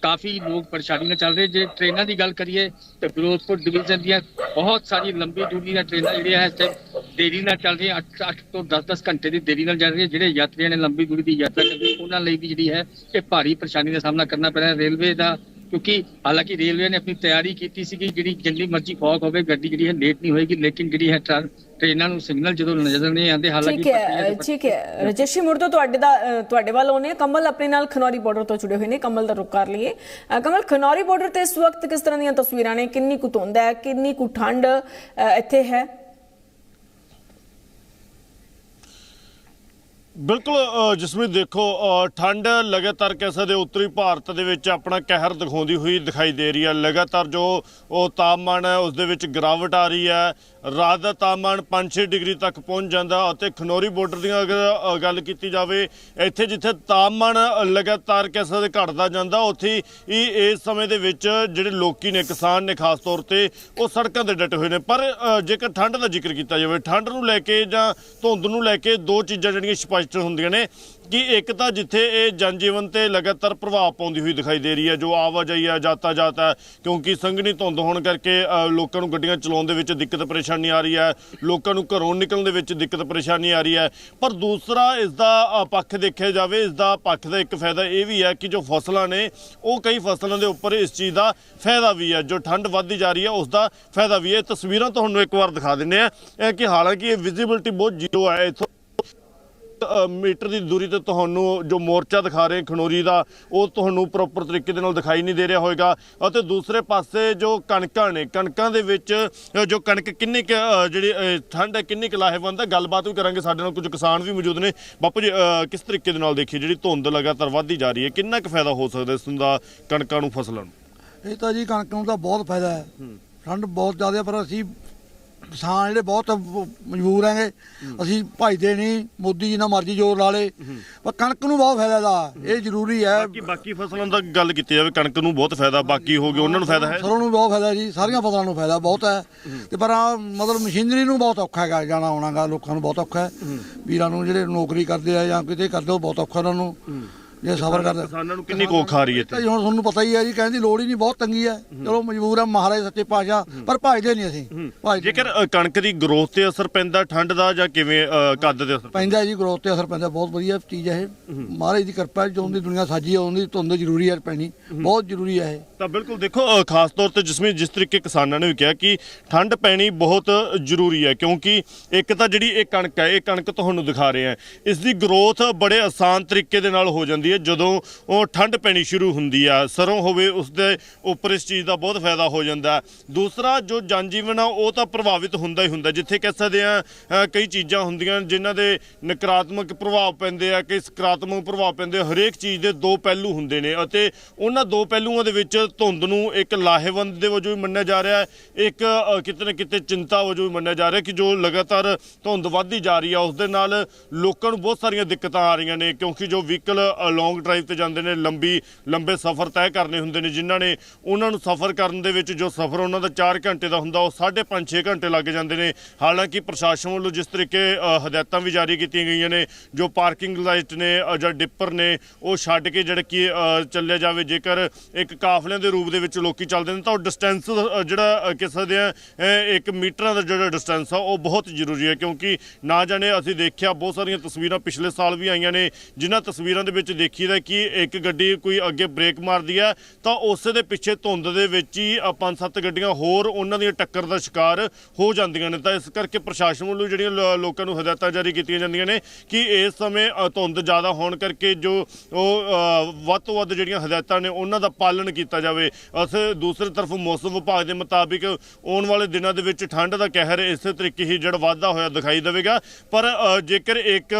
ਕਾਫੀ ਲੋਕ ਪਰੇਸ਼ਾਨੀ ਨਾਲ ਚੱਲ ਰਹੇ। ਜੇ ਟ੍ਰੇਨਾਂ ਦੀ ਗੱਲ ਕਰੀਏ, ਤੇ ਫਿਰੋਜ਼ਪੁਰ ਡਿਵੀਜ਼ਨ ਦੀਆਂ ਬਹੁਤ ਸਾਰੀ ਲੰਬੀ ਦੂਰੀ ਦੀਆਂ ਟ੍ਰੇਨਾਂ ਜਿਹੜੀਆਂ ਇਸ ਟਾਈਮ ਦੇਰੀ ਨਾਲ ਚੱਲ ਰਹੀਆਂ 8 8 ਤੋਂ 10 10 ਘੰਟੇ ਦੀ ਦੇਰੀ ਨਾਲ ਚੱਲ ਰਹੀਆਂ। ਜਿਹੜੇ ਯਾਤਰੀਆਂ ਨੇ ਲੰਬੀ ਦੂਰੀ ਦੀ ਯਾਤਰਾ ਕਰਨੀ, ਉਹਨਾਂ ਲਈ ਵੀ ਜਿਹੜੀ ਹੈ, ਇਹ ਭਾਰੀ ਪਰੇਸ਼ਾਨੀ ਦਾ ਸਾਹਮਣਾ ਕਰਨਾ ਪੈ ਰਿਹਾ ਰੇਲਵੇ ਦਾ। ਕਿਉਂਕਿ ਹਾਲਾਂਕਿ ਰੇਲਵੇ ਨੇ ਆਪਣੀ ਤਿਆਰੀ ਕੀਤੀ ਸੀਗੀ, ਜਿਹੜੀ ਜਿੰਨੀ ਮਰਜ਼ੀ ਫੌਕ ਹੋਵੇ, ਗੱਡੀ ਜਿਹੜੀ ਹੈ, ਲੇਟ ਨਹੀਂ ਹੋਏਗੀ, ਲੇਕਿਨ ਜਿਹੜੀ ਹੈ ਟ੍ਰਾਂ- ਟ੍ਰੇਨਾਂ ਨੂੰ ਸਿਗਨਲ ਜਦੋਂ ਨਜ਼ਰ ਨਹੀਂ ਆਉਂਦੇ ਹਾਲਾਂਕਿ ਠੀਕ ਹੈ ਠੀਕ ਹੈ। ਰਜੇਸ਼ੀ ਮੁਰ ਤੋਂ ਤੁਹਾਡੇ ਦਾ ਤੁਹਾਡੇ ਵੱਲ ਆਉਨੇ ਕਮਲ ਆਪਣੇ ਨਾਲ ਖਨੌਰੀ ਬਾਰਡਰ ਤੋਂ ਜੁੜੇ ਹੋਏ ਨੇ। ਕਮਲ ਦਾ ਰੁਖ ਕਰ ਲਈਏ। ਕਮਲ ਖਨੌਰੀ ਬਾਰਡਰ ਤੇ ਇਸ ਵਕਤ ਕਿਸ ਤਰ੍ਹਾਂ ਦੀਆਂ ਤਸਵੀਰਾਂ ਨੇ? ਕਿੰਨੀ ਕੁ ਧੁੰਦ ਹੈ? ਕਿੰਨੀ ਕੁ ਠੰਡ ਇੱਥੇ ਹੈ? ਬਿਲਕੁਲ ਜਿਸਮੀਤ ਦੇਖੋ ਠੰਡ ਲਗਾਤਾਰ ਕਹਿ ਸਕਦੇ ਉੱਤਰੀ ਭਾਰਤ ਦੇ ਵਿੱਚ ਆਪਣਾ ਕਹਿਰ ਦਿਖਾਉਂਦੀ ਹੋਈ ਦਿਖਾਈ ਦੇ ਰਹੀ ਹੈ। ਲਗਾਤਾਰ ਜੋ ਉਹ ਤਾਪਮਾਨ ਹੈ ਉਸ ਦੇ ਵਿੱਚ ਗਿਰਾਵਟ ਆ ਰਹੀ ਹੈ। ਰਾਤ ਦਾ ਤਾਪਮਾਨ 5-6 ਡਿਗਰੀ ਤੱਕ ਪਹੁੰਚ ਜਾਂਦਾ ਅਤੇ ਖਨੌਰੀ ਬਾਰਡਰ ਦੀਆਂ ਅਗਰ ਗੱਲ ਕੀਤੀ ਜਾਵੇ, ਇੱਥੇ ਜਿੱਥੇ ਤਾਪਮਾਨ ਲਗਾਤਾਰ ਕਹਿ ਸਕਦੇ ਘਟਦਾ ਜਾਂਦਾ, ਉੱਥੇ ਹੀ ਇਸ ਸਮੇਂ ਦੇ ਵਿੱਚ ਜਿਹੜੇ ਲੋਕੀ ਨੇ, ਕਿਸਾਨ ਨੇ ਖਾਸ ਤੌਰ ਤੇ, ਉਹ ਸੜਕਾਂ ਤੇ ਡਟੇ ਹੋਏ ਨੇ। ਪਰ ਜੇਕਰ ਠੰਡ ਦਾ ਜ਼ਿਕਰ ਕੀਤਾ ਜਾਵੇ, ਠੰਡ ਨੂੰ ਲੈ ਕੇ ਜਾਂ ਧੁੰਦ ਨੂੰ ਲੈ ਕੇ ਦੋ ਚੀਜ਼ਾਂ ਜਿਹੜੀਆਂ ਸਪਸ਼ਟ ਹੁੰਦੀਆਂ ਨੇ, ਕਿ ਇੱਕ ਤਾਂ ਜਿੱਥੇ ਇਹ ਜਨਜੀਵਨ ਤੇ ਲਗਾਤਾਰ ਪ੍ਰਭਾਵ ਪਾਉਂਦੀ ਹੋਈ ਦਿਖਾਈ ਦੇ ਰਹੀ ਹੈ, ਜੋ ਆਵਾਜਾਈ ਹੈ, ਜਾਤਾਜਾਤ ਹੈ, ਕਿਉਂਕਿ ਸੰਘਣੀ ਧੁੰਦ ਹੋਣ ਕਰਕੇ ਲੋਕਾਂ ਨੂੰ ਗੱਡੀਆਂ ਚਲਾਉਣ ਦੇ ਵਿੱਚ ਦਿੱਕਤ, ਪਰੇਸ਼ਾਨੀ ਆ ਰਹੀ ਹੈ, ਲੋਕਾਂ ਨੂੰ ਘਰੋਂ ਨਿਕਲਣ ਦੇ ਵਿੱਚ ਦਿੱਕਤ ਪਰੇਸ਼ਾਨੀ ਆ ਰਹੀ ਹੈ। ਪਰ ਦੂਸਰਾ ਇਸ ਦਾ ਪੱਖ ਦੇਖਿਆ ਜਾਵੇ ਇਸ ਦਾ ਪੱਖ ਦਾ ਇੱਕ ਫਾਇਦਾ ਇਹ ਵੀ ਹੈ ਕਿ ਜੋ ਫਸਲਾਂ ਨੇ, ਉਹ ਕਈ ਫਸਲਾਂ ਦੇ ਉੱਪਰ ਇਸ ਚੀਜ਼ ਦਾ ਫਾਇਦਾ ਵੀ ਹੈ। ਜੋ ਠੰਡ ਵੱਧਦੀ ਜਾ ਰਹੀ ਹੈ, ਉਸ ਦਾ ਫਾਇਦਾ ਵੀ ਹੈ। ਤਸਵੀਰਾਂ ਤੁਹਾਨੂੰ ਇੱਕ ਵਾਰ ਦਿਖਾ ਦਿੰਨੇ ਆ ਕਿ ਹਾਲਾਂਕਿ ਇਹ ਵਿਜ਼ਿਬਿਲਟੀ ਬਹੁਤ ਜ਼ੀਰੋ ਹੈ, ਇੱਥੋਂ ਮੀਟਰ ਦੀ ਦੂਰੀ ਤੇ ਤੁਹਾਨੂੰ ਜੋ ਮੋਰਚਾ ਦਿਖਾ ਰਹੇ ਖਨੋਰੀ ਦਾ ਉਹ ਤੁਹਾਨੂੰ ਪ੍ਰੋਪਰ ਤਰੀਕੇ ਦੇ ਨਾਲ ਦਿਖਾਈ ਨਹੀਂ ਦੇ ਰਿਹਾ ਹੋਵੇਗਾ ਅਤੇ ਦੂਸਰੇ ਪਾਸੇ ਜੋ ਕਣਕਾਂ ਨੇ ਕਣਕਾਂ ਦੇ ਵਿੱਚ ਜੋ ਕਣਕ ਕਿੰਨੀ ਜਿਹੜੀ ਠੰਡ ਹੈ ਕਿੰਨੀ ਕੁ ਲਾਹੇਵੰਦ ਹੈ ਗੱਲਬਾਤ ਵੀ ਕਰਾਂਗੇ। ਸਾਡੇ ਨਾਲ ਕੁਝ ਕਿਸਾਨ ਵੀ ਮੌਜੂਦ ਨੇ। ਬਾਪੂ ਜੀ ਕਿਸ ਤਰੀਕੇ ਦੇ ਨਾਲ ਦੇਖੀਏ ਜਿਹੜੀ ਧੁੰਦ ਲਗਾਤਾਰ ਵੱਧਦੀ ਜਾ ਰਹੀ ਹੈ ਕਿੰਨਾ ਕੁ ਫਾਇਦਾ ਹੋ ਸਕਦਾ ਇਸ ਦਾ ਕਣਕਾਂ ਨੂੰ ਫਸਲਾਂ ਨੂੰ? ਇਹ ਤਾਂ ਜੀ ਕਣਕ ਨੂੰ ਤਾਂ ਬਹੁਤ ਫਾਇਦਾ ਹੈ। ਠੰਡ ਬਹੁਤ ਜ਼ਿਆਦਾ ਪਰ ਅਸੀਂ ਕਿਸਾਨ ਜਿਹੜੇ ਬਹੁਤ ਮਜਬੂਰ ਹੈਗੇ। ਅਸੀਂ ਭਜਦੇ ਨਹੀਂ ਮੋਦੀ ਜਿੰਨਾ ਮਰਜ਼ੀ ਜ਼ੋਰ ਲਾ ਲੇ। ਪਰ ਕਣਕ ਨੂੰ ਬਹੁਤ ਫਾਇਦਾ ਦਾ। ਇਹ ਜ਼ਰੂਰੀ ਹੈ। ਬਾਕੀ ਬਾਕੀ ਫਸਲਾਂ ਦਾ ਗੱਲ ਕੀਤੀ ਜਾਵੇ ਕਣਕ ਨੂੰ ਬਹੁਤ ਫਾਇਦਾ ਬਾਕੀ ਹੋ ਗਿਆ ਉਹਨਾਂ ਨੂੰ ਫਾਇਦਾ ਹੈ। ਸਰੋਂ ਨੂੰ ਬਹੁਤ ਫਾਇਦਾ ਜੀ ਸਾਰੀਆਂ ਫਸਲਾਂ ਨੂੰ ਫਾਇਦਾ ਬਹੁਤ ਹੈ। ਤੇ ਪਰ ਆ ਮਤਲਬ ਮਸ਼ੀਨਰੀ ਨੂੰ ਬਹੁਤ ਔਖਾ ਹੈਗਾ ਜਾਣਾ ਆਉਣਾਗਾ ਲੋਕਾਂ ਨੂੰ ਬਹੁਤ ਔਖਾ ਹੈ। ਵੀਰਾਂ ਨੂੰ ਜਿਹੜੇ ਨੌਕਰੀ ਕਰਦੇ ਆ ਜਾਂ ਕਿਤੇ ਕਰਦੇ ਉਹ ਬਹੁਤ ਔਖਾ ਉਹਨਾਂ ਨੂੰ। ਜੇ ਸਬਰ ਕਰਦੇ ਕਿਸਾਨਾਂ ਨੂੰ ਕਿੰਨੀ ਕੋਖ ਆ ਰਹੀ ਹੈ ਤਾਂ ਹੁਣ ਤੁਹਾਨੂੰ ਪਤਾ ਹੀ ਹੈ ਜੀ ਕਹਿਣ ਦੀ ਲੋੜ ਹੀ ਨਹੀਂ ਬਹੁਤ ਤੰਗੀ ਹੈ। ਚਲੋ ਮਜਬੂਰ ਆ ਮਹਾਰਾਜ ਸੱਚੇ ਪਾਤਸ਼ਾਹ ਪਰ ਭਜਦੇ ਨਹੀਂ ਅਸੀਂ। ਭਜਦੇ ਜੇਕਰ ਕਣਕ ਦੀ ਗਰੋਥ ਤੇ ਅਸਰ ਪੈਂਦਾ ਠੰਡ ਦਾ ਜਾਂ ਕਿਵੇਂ ਕੱਦ ਤੇ ਅਸਰ ਪੈਂਦਾ ਜੀ ਗਰੋਥ ਤੇ ਅਸਰ ਪੈਂਦਾ ਬਹੁਤ ਵਧੀਆ ਚੀਜ਼ ਹੈ ਇਹ। ਮਹਾਰਾਜ ਦੀ ਕਿਰਪਾ ਜਦੋਂ ਦੀ ਦੁਨੀਆ ਸਾਜੀ ਹੈ ਉਹਦੀ ਧੁੰਦ ਜ਼ਰੂਰੀ ਹੈ ਪੈਣੀ। ਬਹੁਤ ਜ਼ਰੂਰੀ ਹੈ ਇਹ। ਤਾਂ ਬਿਲਕੁਲ ਦੇਖੋ ਅ, ਖਾਸ ਤੌਰ ਤੇ ਜਿਸਮੇ ਜਿਸ ਤਰੀਕੇ ਕਿਸਾਨਾਂ ਨੇ ਵੀ ਕਿਹਾ ਕਿ ਠੰਡ ਪੈਣੀ ਬਹੁਤ ਜ਼ਰੂਰੀ ਹੈ ਕਿਉਂਕਿ ਇੱਕ ਤਾਂ ਜਿਹੜੀ ਇਹ ਕਣਕ ਹੈ ਇਹ ਕਣਕ ਤੁਹਾਨੂੰ ਦਿਖਾ ਰਹੇ ਆ ਇਸ ਦੀ ਗਰੋਥ ਬੜੇ ਆਸਾਨ ਤਰੀਕੇ ਦੇ ਨਾਲ ਹੋ ਜਾਂਦੀ ਹੈ ਜਦੋਂ ਉਹ ਠੰਡ ਪੈਣੀ ਸ਼ੁਰੂ ਹੁੰਦੀ ਆ ਸਰੋਂ ਹੋਵੇ ਉਸ ਦੇ ਉੱਪਰ ਇਸ ਚੀਜ਼ ਦਾ ਬਹੁਤ ਫਾਇਦਾ ਹੋ ਜਾਂਦਾ ਹੈ। ਦੂਸਰਾ ਜੋ ਜਨਜੀਵਨ ਆ ਉਹ ਤਾਂ ਪ੍ਰਭਾਵਿਤ ਹੁੰਦਾ ਹੀ ਹੁੰਦਾ ਜਿੱਥੇ ਕਹਿ ਸਕਦੇ ਆ ਅ, ਕਈ ਚੀਜ਼ਾਂ ਹੁੰਦੀਆਂ ਜਿਨ੍ਹਾਂ ਦੇ ਨਕਾਰਾਤਮਕ ਪ੍ਰਭਾਵ ਪੈਂਦੇ ਆ ਕਈ ਸਕਾਰਾਤਮਕ ਪ੍ਰਭਾਵ ਪੈਂਦੇ ਆ। ਹਰੇਕ ਚੀਜ਼ ਦੇ ਦੋ ਪਹਿਲੂ ਹੁੰਦੇ ਨੇ ਅਤੇ ਉਹਨਾਂ ਦੋ ਪਹਿਲੂਆਂ ਦੇ ਵਿੱਚ ਧੁੰਦ ਨੂੰ ਇੱਕ ਲਾਹੇਵੰਦ ਦੇ ਵਜੋਂ ਵੀ ਮੰਨਿਆ ਜਾ ਰਿਹਾ ਹੈ। ਇੱਕ ਕਿਤੇ ਨਾ ਕਿਤੇ ਚਿੰਤਾ ਵਜੋਂ ਵੀ ਮੰਨਿਆ ਜਾ ਰਿਹਾ ਕਿ ਜੋ ਲਗਾਤਾਰ ਧੁੰਦ ਵੱਧਦੀ ਜਾ ਰਹੀ ਆ, ਉਸ ਦੇ ਨਾਲ ਲੋਕਾਂ ਨੂੰ ਬਹੁਤ ਸਾਰੀਆਂ ਦਿੱਕਤਾਂ ਆ ਰਹੀਆਂ ਨੇ, ਕਿਉਂਕਿ ਜੋ ਵਹੀਕਲ ਲੌਂਗ ਡਰਾਈਵ ਤੇ ਜਾਂਦੇ ਨੇ, ਲੰਬੀ, ਲੰਬੇ ਸਫ਼ਰ ਤੈਅ ਕਰਨੇ ਹੁੰਦੇ ਨੇ, ਜਿਨ੍ਹਾਂ ਨੇ ਉਹਨਾਂ ਨੂੰ ਸਫ਼ਰ ਕਰਨ ਦੇ ਵਿੱਚ ਜੋ ਸਫ਼ਰ ਉਹਨਾਂ ਦਾ 4 ਘੰਟੇ ਦਾ ਹੁੰਦਾ, ਉਹ 5.5 6 ਘੰਟੇ ਲੱਗ ਜਾਂਦੇ ਨੇ। ਹਾਲਾਂਕਿ ਪ੍ਰਸ਼ਾਸਨ ਵੱਲੋਂ ਜਿਸ ਤਰੀਕੇ ਹਦਾਇਤਾਂ ਵੀ ਜਾਰੀ ਕੀਤੀਆਂ ਗਈਆਂ ਨੇ, ਜੋ ਪਾਰਕਿੰਗ ਲਾਈਟ ਨੇ ਜਾਂ ਡਿੱਪਰ ਨੇ, ਉਹ ਛੱਡ ਕੇ ਜਿਹੜਾ ਕਿ ਚੱਲਿਆ ਜਾਵੇ, ਜੇਕਰ ਇੱਕ ਕਾਫਲੇ ਦੇ ਰੂਪ ਦੇ ਵਿੱਚ ਲੋਕੀ ਚੱਲਦੇ ਨੇ ਤਾਂ ਉਹ ਡਿਸਟੈਂਸ ਜਿਹੜਾ ਅ, ਕਹਿ ਸਕਦੇ ਆ ਇੱਕ ਮੀਟਰਾਂ ਦਾ ਜਿਹੜਾ ਡਿਸਟੈਂਸ ਆ ਉਹ ਬਹੁਤ ਜ਼ਰੂਰੀ ਹੈ ਕਿਉਂਕਿ ਨਾ ਜਾਣੇ ਅਸੀਂ ਦੇਖਿਆ ਬਹੁਤ ਸਾਰੀਆਂ ਤਸਵੀਰਾਂ ਪਿਛਲੇ ਸਾਲ ਵੀ ਆਈਆਂ ਨੇ ਜਿਨ੍ਹਾਂ ਤਸਵੀਰਾਂ ਦੇ ਵਿੱਚ ਦੇਖੀਦਾ ਕਿ ਇੱਕ ਗੱਡੀ ਕੋਈ ਅੱਗੇ ਬ੍ਰੇਕ ਮਾਰਦੀ ਹੈ ਤਾਂ ਉਸੇ ਦੇ ਪਿੱਛੇ ਧੁੰਦ ਦੇ ਵਿੱਚ ਹੀ ਪੰਜ ਸੱਤ ਗੱਡੀਆਂ ਹੋਰ ਉਹਨਾਂ ਦੀਆਂ ਟੱਕਰ ਦਾ ਸ਼ਿਕਾਰ ਹੋ ਜਾਂਦੀਆਂ ਨੇ। ਤਾਂ ਇਸ ਕਰਕੇ ਪ੍ਰਸ਼ਾਸਨ ਵੱਲੋਂ ਜਿਹੜੀਆਂ ਲੋ- ਲੋਕਾਂ ਨੂੰ ਹਦਾਇਤਾਂ ਜਾਰੀ ਕੀਤੀਆਂ ਜਾਂਦੀਆਂ ਨੇ ਕਿ ਇਸ ਸਮੇਂ ਧੁੰਦ ਜ਼ਿਆਦਾ ਹੋਣ ਕਰਕੇ ਜੋ ਉਹ ਵੱਧ ਤੋਂ ਵੱਧ ਜਿਹੜੀਆਂ ਹਦਾਇਤਾਂ ਨੇ ਉਹਨਾਂ ਦਾ ਪਾਲਣ ਕੀਤਾ ਜਾਵੇ। ਅਸੀਂ ਦੂਸਰੀ ਤਰਫ ਮੌਸਮ ਵਿਭਾਗ ਦੇ ਮੁਤਾਬਿਕ ਆਉਣ ਵਾਲੇ ਦਿਨਾਂ ਦੇ ਵਿੱਚ ਠੰਡ ਦਾ ਕਹਿਰ ਇਸੇ ਤਰੀਕੇ ਹੀ ਜਿਹੜਾ ਵਾਧਾ ਹੋਇਆ ਦਿਖਾਈ ਦੇਵੇਗਾ। ਪਰ ਜੇਕਰ ਇੱਕ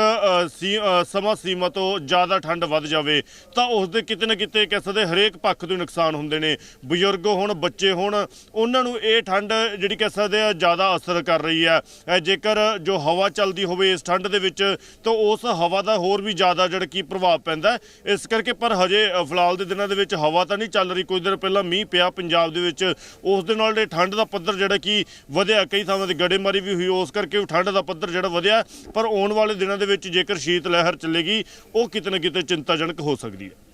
ਸੀ ਸਮਾਂ ਸੀਮਾ ਤੋਂ ਜ਼ਿਆਦਾ ਠੰਡ ਵੱਧ ਜਾਵੇ, ਤਾਂ ਉਸ ਦੇ ਕਿਤੇ ਨਾ ਕਿਤੇ ਕਹਿ ਸਕਦੇ ਹਰੇਕ ਪੱਖ ਤੋਂ ਨੁਕਸਾਨ ਹੁੰਦੇ ਨੇ। ਬਜ਼ੁਰਗ ਹੋਣ, ਬੱਚੇ ਹੋਣ, ਉਹਨਾਂ ਨੂੰ ਇਹ ਠੰਡ ਜਿਹੜੀ ਕਹਿ ਸਕਦੇ ਆ ਜ਼ਿਆਦਾ ਅਸਰ ਕਰ ਰਹੀ ਹੈ। ਜੇਕਰ ਜੋ ਹਵਾ ਚੱਲਦੀ ਹੋਵੇ ਇਸ ਠੰਡ ਦੇ ਵਿੱਚ, ਤਾਂ ਉਸ ਹਵਾ ਦਾ ਹੋਰ ਵੀ ਜ਼ਿਆਦਾ ਜਿਹੜਾ ਕੀ ਪ੍ਰਭਾਵ ਪੈਂਦਾ ਇਸ ਕਰਕੇ ਪਰ ਹਜੇ ਫਿਲਹਾਲ ਦੇ ਦਿਨਾਂ ਦੇ ਵਿੱਚ ਹਵਾ ਤਾਂ ਨਹੀਂ ਚੱਲ ਰਹੀ ਕੁਝ ਦਿਨ ਪਹਿਲਾਂ ਮੀਂਹ ਪਿਆ ਪੰਜਾਬ ਦੇ ਵਿੱਚ। ਉਸ ਦੇ ਨਾਲ ਜਿਹੜੇ ਠੰਡ ਦਾ ਪੱਧਰ ਜਿਹੜਾ ਕਿ ਵਧਿਆ, ਕਈ ਥਾਵਾਂ ਤੇ ਗੜੇਮਾਰੀ ਵੀ ਹੋਈ, ਉਸ ਕਰਕੇ ਉਹ ਠੰਡ ਦਾ ਪੱਧਰ ਜਿਹੜਾ ਵਧਿਆ। ਪਰ ਆਉਣ ਵਾਲੇ ਦਿਨਾਂ ਦੇ ਵਿੱਚ ਜੇਕਰ ਸ਼ੀਤ ਲਹਿਰ ਚੱਲੇਗੀ, ਉਹ ਕਿਤੇ ਨਾ ਕਿਤੇ ਚਿੰਤਾਜਨਕ ਹੋ ਸਕਦੀ ਹੈ।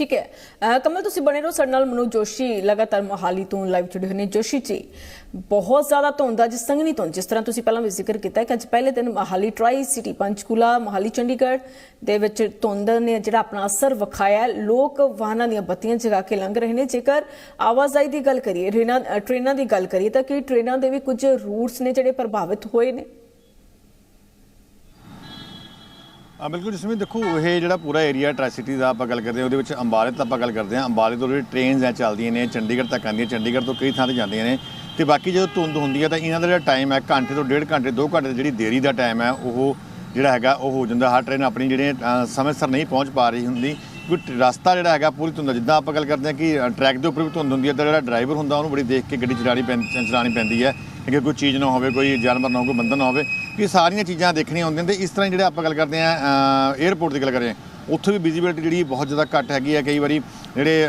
ਠੀਕ ਹੈ ਕਮਲ ਤੁਸੀਂ ਬਣੇ ਰਹੋ ਸਾਡੇ ਨਾਲ ਮਨੋਜ ਜੋਸ਼ੀ ਲਗਾਤਾਰ ਮੋਹਾਲੀ ਤੋਂ ਲਾਈਵ ਜੁੜੇ ਹੋਏ ਨੇ ਜੋਸ਼ੀ ਜੀ ਬਹੁਤ ਜ਼ਿਆਦਾ ਧੁੰਦ ਅੱਜ ਸੰਘਣੀ ਧੁੰਦ ਜਿਸ ਤਰ੍ਹਾਂ ਤੁਸੀਂ ਪਹਿਲਾਂ ਵੀ ਜ਼ਿਕਰ ਕੀਤਾ ਕਿ ਅੱਜ ਪਹਿਲੇ ਦਿਨ ਮੋਹਾਲੀ ਟਰਾਈ ਸਿਟੀ ਪੰਚਕੂਲਾ ਮੋਹਾਲੀ ਚੰਡੀਗੜ੍ਹ ਦੇ ਵਿੱਚ ਧੁੰਦ ਨੇ ਜਿਹੜਾ ਆਪਣਾ ਅਸਰ ਵਿਖਾਇਆ ਲੋਕ ਵਾਹਨਾਂ ਦੀਆਂ ਬੱਤੀਆਂ ਜਗਾ ਕੇ ਲੰਘ ਰਹੇ ਨੇ ਜੇਕਰ ਆਵਾਜਾਈ ਦੀ ਗੱਲ ਕਰੀਏ ਰੇਨਾਂ ਅ, ਟ੍ਰੇਨਾਂ ਦੀ ਗੱਲ ਕਰੀਏ ਤਾਂ ਕਿ ਟ੍ਰੇਨਾਂ ਦੇ ਵੀ ਕੁਝ ਰੂਟਸ ਨੇ ਜਿਹੜੇ ਪ੍ਰਭਾਵਿਤ ਹੋਏ ਨੇ ਆ ਬਿਲਕੁਲ ਜਿਸਮੇ ਦੇਖੋ, ਇਹ ਜਿਹੜਾ ਪੂਰਾ ਏਰੀਆ ਟ੍ਰਾਈਸਿਟੀ ਦਾ ਆਪਾਂ ਗੱਲ ਕਰਦੇ ਹਾਂ, ਉਹਦੇ ਵਿੱਚ ਅੰਬਾਲੇ ਤੋਂ ਆਪਾਂ ਗੱਲ ਕਰਦੇ ਹਾਂ। ਅੰਬਾਲੇ ਤੋਂ ਜਿਹੜੀ ਟ੍ਰੇਨਸ ਆ ਚੱਲਦੀਆਂ ਨੇ, ਚੰਡੀਗੜ੍ਹ ਤੱਕ ਆਉਂਦੀਆਂ, ਚੰਡੀਗੜ੍ਹ ਤੋਂ ਕਈ ਥਾਂ ਤੇ ਜਾਂਦੀਆਂ ਨੇ। ਤੇ ਬਾਕੀ ਜਦੋਂ ਧੁੰਦ ਹੁੰਦੀ ਹੈ, ਤਾਂ ਇਹਨਾਂ ਦਾ ਜਿਹੜਾ ਟਾਈਮ ਹੈ, ਘੰਟੇ ਤੋਂ ਡੇਢ ਘੰਟੇ 2 ਘੰਟੇ ਦੀ ਜਿਹੜੀ ਦੇਰੀ ਦਾ ਟਾਈਮ ਹੈ, ਉਹ ਜਿਹੜਾ ਹੈਗਾ, ਉਹ ਹੋ ਜਾਂਦਾ। ਹਰ ਟ੍ਰੇਨ ਆਪਣੀ ਜਿਹੜੇ ਸਮੇਂ ਸਿਰ ਨਹੀਂ ਪਹੁੰਚ ਪਾ ਰਹੀ ਹੁੰਦੀ। ਕਿਉਂਕਿ ਰਸਤਾ ਜਿਹੜਾ ਹੈਗਾ, ਪੂਰੀ ਧੁੰਦ ਜਿੱਦਾਂ ਆਪਾਂ ਗੱਲ ਕਰਦੇ ਹਾਂ ਕਿ ਟਰੈਕ ਦੇ ਉੱਪਰ ਵੀ ਧੁੰਦ ਹੁੰਦੀ ਹੈ, ਤਾਂ ਜਿਹੜਾ ਡਰਾਈਵਰ ਹੁੰਦਾ, ਉਹਨੂੰ ਬੜੀ ਦੇਖ ਕੇ ਗੱਡੀ ਚਲਾਣੀ ਪੈਂਦੀ ਚਲਾਣੀ ਪੈਂਦੀ ਹੈ। ਕਿ ਕੋਈ ਚੀਜ਼ ਨਾ ਹੋਵੇ, ਕੋਈ ਜਾਨਵਰ ਨਾ ਹੋਵੇ ਬੰਦਾ ਨਾ ਹੋਵੇ। ਕਿ ਸਾਰੀਆਂ ਚੀਜ਼ਾਂ ਦੇਖਣੀਆਂ ਹੁੰਦੀਆਂ ਤੇ ਇਸ ਤਰ੍ਹਾਂ ਹੀ ਜਿਹੜੇ ਆਪਾਂ ਗੱਲ ਕਰਦੇ ਹਾਂ 에ਅਰਪੋਰਟ ਦੀ ਗੱਲ ਕਰੀਏ, ਉੱਥੇ ਵੀ ਵਿਜ਼ਿਬਿਲਟੀ ਜਿਹੜੀ ਬਹੁਤ ਜ਼ਿਆਦਾ ਘੱਟ ਹੈਗੀ ਹੈ। ਕਈ ਵਾਰੀ ਜਿਹੜੇ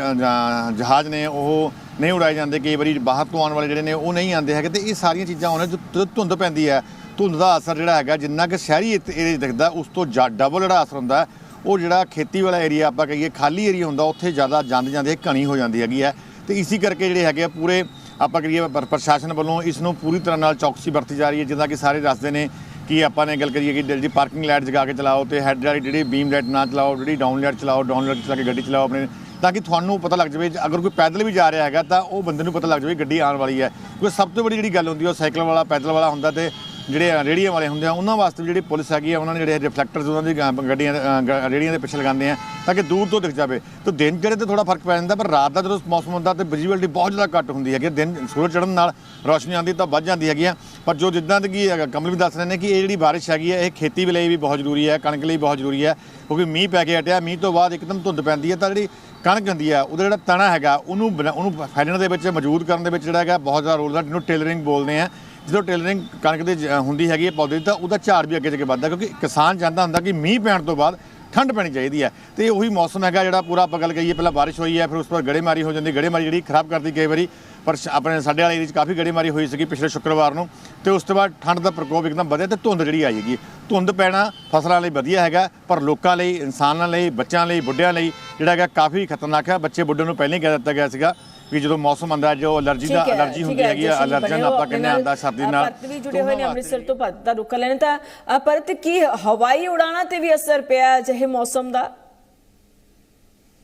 ਜਹਾਜ਼ ਨੇ, ਉਹ ਨਹੀਂ ਉਡਾਏ ਜਾਂਦੇ। ਕਈ ਵਾਰੀ ਬਾਹਰ ਤੋਂ ਆਉਣ ਵਾਲੇ ਜਿਹੜੇ ਨੇ, ਉਹ ਨਹੀਂ ਆਉਂਦੇ ਹੈਗੇ। ਤੇ ਇਹ ਸਾਰੀਆਂ ਚੀਜ਼ਾਂ ਉਹਨਾਂ ਜਦੋਂ ਧੁੰਦ ਪੈਂਦੀ ਹੈ, ਧੁੰਦ ਦਾ ਅਸਰ ਜਿਹੜਾ ਹੈਗਾ, ਜਿੰਨਾ ਕਿ ਸ਼ਹਿਰੀ ਏਰੀਆ 'ਚ ਦਿਖਦਾ, ਉਸ ਤੋਂ ਡਬਲ ਜਿਹੜਾ ਅਸਰ ਹੁੰਦਾ ਉਹ ਜਿਹੜਾ ਖੇਤੀ ਵਾਲਾ ਏਰੀਆ ਆਪਾਂ ਕਹੀਏ, ਖਾਲੀ ਏਰੀਆ ਹੁੰਦਾ, ਉੱਥੇ ਜ਼ਿਆਦਾ ਜਾਂਦੇ ਜਾਂਦੇ ਘਣੀ ਹੋ ਜਾਂਦੀ ਹੈਗੀ ਹੈ। ਤੇ ਇਸੇ ਕਰਕੇ ਜਿਹੜੇ ਹੈਗੇ ਆ, ਪੂਰੇ ਆਪਾਂ ਕਰੀਏ ਪ੍ਰਸ਼ਾਸਨ ਵੱਲੋਂ ਇਸ ਨੂੰ ਪੂਰੀ ਤਰ੍ਹਾਂ ਨਾਲ ਚੌਕਸੀ ਵਰਤੀ ਜਾ ਰਹੀ ਹੈ, ਜਿੱਦਾਂ ਕਿ ਸਾਰੇ ਦੱਸਦੇ ਨੇ ਕਿ ਆਪਾਂ ਨੇ ਗੱਲ ਕਰੀਏ ਕਿ ਜਿਹੜੀ ਪਾਰਕਿੰਗ ਲਾਈਟ ਜਗਾ ਕੇ ਚਲਾਓ ਤੇ ਹੈਡ ਵਾਲੀ ਜਿਹੜੀ ਬੀਮ ਲਾਈਟ ਨਾ ਚਲਾਓ, ਜਿਹੜੀ ਡਾਊਨ ਲਾਈਟ ਚਲਾਓ, ਡਾਊਨ ਲਾਈਟ ਚਲਾ ਕੇ ਗੱਡੀ ਚਲਾਓ ਆਪਣੇ, ਤਾਂ ਕਿ ਤੁਹਾਨੂੰ ਪਤਾ ਲੱਗ ਜਾਵੇ, ਅਗਰ ਕੋਈ ਪੈਦਲ ਵੀ ਜਾ ਰਿਹਾ ਹੈਗਾ ਤਾਂ ਉਹ ਬੰਦੇ ਨੂੰ ਪਤਾ ਲੱਗ ਜਾਵੇ ਗੱਡੀ ਆਉਣ ਵਾਲੀ ਹੈ। ਕਿਉਂਕਿ ਸਭ ਤੋਂ ਵੱਡੀ ਜਿਹੜੀ ਗੱਲ ਹੁੰਦੀ ਹੈ, ਉਹ ਸਾਈਕਲ ਵਾਲਾ, ਪੈਦਲ ਵਾਲਾ ਹੁੰਦਾ ਤੇ ਜਿਹੜੇ ਰੇੜੀਆਂ ਵਾਲੇ ਹੁੰਦੇ ਆ ਉਹਨਾਂ ਵਾਸਤੇ ਵੀ ਜਿਹੜੀ ਪੁਲਿਸ ਹੈਗੀ ਆ ਉਹਨਾਂ ਨੇ ਜਿਹੜੇ ਰਿਫਲੈਕਟਰਸ ਉਹਨਾਂ ਦੀ ਗੱਡੀਆਂ ਦੇ, ਗ- ਰੇੜੀਆਂ ਦੇ ਪਿੱਛੇ ਲਗਾਉਂਦੇ ਆ ਤਾਂ ਕਿ ਦੂਰ ਤੋਂ ਦਿਖ ਜਾਵੇ। ਤਾਂ ਦਿਨ ਜਿਹੜੇ ਤੇ ਥੋੜਾ ਫ਼ਰਕ ਪੈ ਜਾਂਦਾ ਪਰ ਰਾਤ ਦਾ ਜਦੋਂ ਮੌਸਮ ਹੁੰਦਾ ਤੇ ਵਿਜ਼ੀਬਿਲਟੀ ਬਹੁਤ ਜ਼ਿਆਦਾ ਘੱਟ ਹੁੰਦੀ ਹੈਗੀ ਦਿਨ ਸੂਰਜ ਚੜ੍ਹਨ ਨਾਲ ਰੋਸ਼ਨੀ ਆਉਂਦੀ ਤਾਂ ਵੱਧ ਜਾਂਦੀ ਹੈਗੀ ਆ। ਪਰ ਜੋ ਜਿੱਦਾਂ ਦੀ ਕੀ ਕਮਲ ਵੀ ਦੱਸ ਰਹੇ ਨੇ ਕਿ ਇਹ ਜਿਹੜੀ ਬਾਰਿਸ਼ ਹੈਗੀ ਹੈ ਇਹ ਖੇਤੀ ਲਈ ਵੀ ਬਹੁਤ ਜ਼ਰੂਰੀ ਹੈ ਕਣਕ ਲਈ ਬਹੁਤ ਜ਼ਰੂਰੀ ਹੈ ਕਿਉਂਕਿ ਮੀਂਹ ਪੈ ਕੇ ਹਟਿਆ ਮੀਂਹ ਤੋਂ ਬਾਅਦ ਇੱਕਦਮ ਧੁੰਦ ਪੈਂਦੀ ਹੈ ਤਾਂ ਜਿਹੜੀ ਕਣਕ ਹੁੰਦੀ ਹੈ ਉਹਦਾ ਜਿਹੜਾ ਤਣਾ ਹੈਗਾ ਉਹਨੂੰ ਬਣਾ- ਉਹਨੂੰ ਫੈਲਣ ਦੇ ਵਿੱਚ ਮੌਜੂਦ ਕਰਨ ਦੇ ਵਿੱਚ ਜਿਹੜਾ ਹੈਗਾ ਬਹੁਤ ਜ਼ਿਆਦਾ ਰੋਲ ਦਾ ਜਿਹਨੂੰ ਟੇਲਰਿੰਗ ਬੋਲਦੇ ਆ। ਜਦੋਂ ਟੇਲਰਿੰਗ ਕਣਕ ਦੇ ਜ- ਹੁੰਦੀ ਹੈਗੀ ਹੈ ਪੌਦੇ ਦੀ, ਤਾਂ ਉਹਦਾ ਝਾੜ ਵੀ ਅੱਗੇ ਜਾ ਕੇ ਵੱਧਦਾ, ਕਿਉਂਕਿ ਕਿਸਾਨ ਚਾਹੁੰਦਾ ਹੁੰਦਾ ਕਿ ਮੀਂਹ ਪੈਣ ਤੋਂ ਬਾਅਦ ਠੰਡ ਪੈਣੀ ਚਾਹੀਦੀ ਹੈ। ਤੇ ਉਹੀ ਮੌਸਮ ਹੈਗਾ ਜਿਹੜਾ ਪੂਰਾ ਪਗਲ ਗੱਲ ਕਰੀਏ ਪਹਿਲਾਂ ਬਾਰਿਸ਼ ਹੋਈ ਹੈ, ਫਿਰ ਉਸ ਤੋਂ ਬਾਅਦ ਗੜੇਮਾਰੀ ਹੋ ਜਾਂਦੀ ਗੜੇਮਾਰੀ ਜਿਹੜੀ ਖਰਾਬ ਕਰਦੀ ਕਈ ਵਾਰੀ, ਪਰ ਸ਼- ਆਪਣੇ ਸਾਡੇ ਵਾਲੇ ਏਰੀਆ 'ਚ ਕਾਫੀ ਗੜੇਮਾਰੀ ਹੋਈ ਸੀਗੀ ਪਿਛਲੇ ਸ਼ੁੱਕਰਵਾਰ ਨੂੰ। ਤੇ ਉਸ ਤੋਂ ਬਾਅਦ ਠੰਡ ਦਾ ਪ੍ਰਕੋਪ ਇੱਕਦਮ ਵਧਿਆ ਤੇ ਧੁੰਦ ਜਿਹੜੀ ਆਈ ਹੈਗੀ ਧੁੰਦ ਪੈਣਾ ਫਸਲਾਂ ਲਈ ਵਧੀਆ ਹੈਗਾ, ਪਰ ਲੋਕਾਂ ਲਈ, ਇਨਸਾਨਾਂ ਲਈ, ਬੱਚਿਆਂ ਲਈ, ਬੁੱਢਿਆਂ ਲਈ ਜਿਹੜਾ ਹੈਗਾ ਕਾਫੀ ਖਤਰਨਾਕ ਹੈ। ਬੱਚੇ ਬੁੱਢੇ ਨੂੰ ਪਹਿਲਾਂ ਹੀ ਕਹਿ ਦਿੱਤਾ ਗਿਆ ਸੀਗਾ ਵੀ ਜਦੋਂ ਮੌਸਮ ਆਉਂਦਾ ਹੈ, ਜੋ ਅਲਰਜੀ ਦਾ ਅਲਰਜੀ ਹੁੰਦੀ ਹੈਗੀ ਜਸ਼ਨ ਅਲਰਜਨ ਆਪਾਂ ਕਹਿੰਦੇ ਆਉਂਦਾ ਸਰਦੀ ਨਾਲ ਭਰਤ ਵੀ ਜੁੜੇ ਤਾਂ ਹੋਏ ਨੇ ਅੰਮ੍ਰਿਤਸਰ ਤੋਂ ਭਰਤ ਦਾ ਰੁਕ ਲੈਣ ਤਾਂ ਅ, ਭਰਤ ਕੀ ਹਵਾਈ ਉਡਾਣਾ ਤੇ ਵੀ ਅਸਰ ਪਿਆ ਜਿਹੇ ਮੌਸਮ ਦਾ?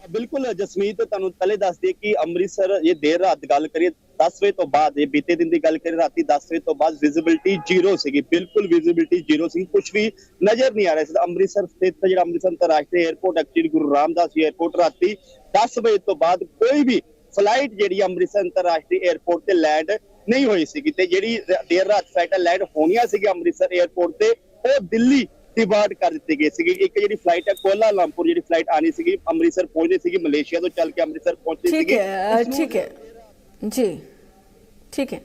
ਬਿਲਕੁਲ ਜਸਮੀਤ ਤੁਹਾਨੂੰ ਪਹਿਲੇ ਦੱਸ ਦਈਏ ਕਿ ਅੰਮ੍ਰਿਤਸਰ ਇਹ ਦੇਰ ਰਾਤ ਗੱਲ ਕਰੀਏ 10 ਵਜੇ ਤੋਂ ਬਾਅਦ ਇਹ ਬੀਤੇ ਦਿਨ ਦੀ ਗੱਲ ਕਰੀਏ ਰਾਤੀ 10 ਵਜੇ ਤੋਂ ਬਾਅਦ ਵਿਜ਼ਿਬਿਲਟੀ ਜ਼ੀਰੋ ਸੀਗੀ ਬਿਲਕੁਲ ਵਿਜ਼ਿਬਿਲਟੀ ਜ਼ੀਰੋ ਸੀ ਕੁਝ ਵੀ ਨਜ਼ਰ ਨਹੀਂ ਆ ਰਿਹਾ ਸੀ। ਅੰਮ੍ਰਿਤਸਰ ਸਥਿਤ ਜਿਹੜਾ ਅੰਮ੍ਰਿਤਸਰ ਅੰਤਰਰਾਸ਼ਟਰੀ airport actually Guru Ramdas ji airport ਰਾਤੀ 10 ਵਜੇ ਤੋਂ ਬਾਅਦ ਕੋਈ ਵੀ ਫਲਾਈਟ ਜਿਹੜੀ ਅੰਮ੍ਰਿਤਸਰ ਅੰਤਰਰਾਸ਼ਟਰੀ 에ਅਰਪੋਰਟ ਤੇ ਲੈਂਡ ਨਹੀਂ ਹੋਈ ਸੀਗੀ ਤੇ ਜਿਹੜੀ ਦੇਰ ਰਾਤ ਫਲਾਈਟਾਂ ਲੈਂਡ ਹੋਣੀਆਂ ਸੀਗੀਆਂ ਅੰਮ੍ਰਿਤਸਰ 에ਅਰਪੋਰਟ ਤੇ ਉਹ ਦਿੱਲੀ ਡਿਵਾਰਟ ਕਰ ਦਿੱਤੀ ਗਈ ਸੀਗੀ। ਇੱਕ ਜਿਹੜੀ ਫਲਾਈਟ ਹੈ ਕੋਲਾ ਲਾਮਪੁਰ ਜਿਹੜੀ ਫਲਾਈਟ ਆਣੀ ਸੀਗੀ ਅੰਮ੍ਰਿਤਸਰ ਪਹੁੰਚਣੀ ਸੀਗੀ ਮਲੇਸ਼ੀਆ ਤੋਂ ਚੱਲ ਕੇ ਅੰਮ੍ਰਿਤਸਰ ਪਹੁੰਚਣੀ ਠੀਕ ਸੀਗੀ। ਹੈ ਅ, ਉਸਨੂੰ ਠੀਕ ਹੈ। ਜੀ ਠੀਕ ਹੈ।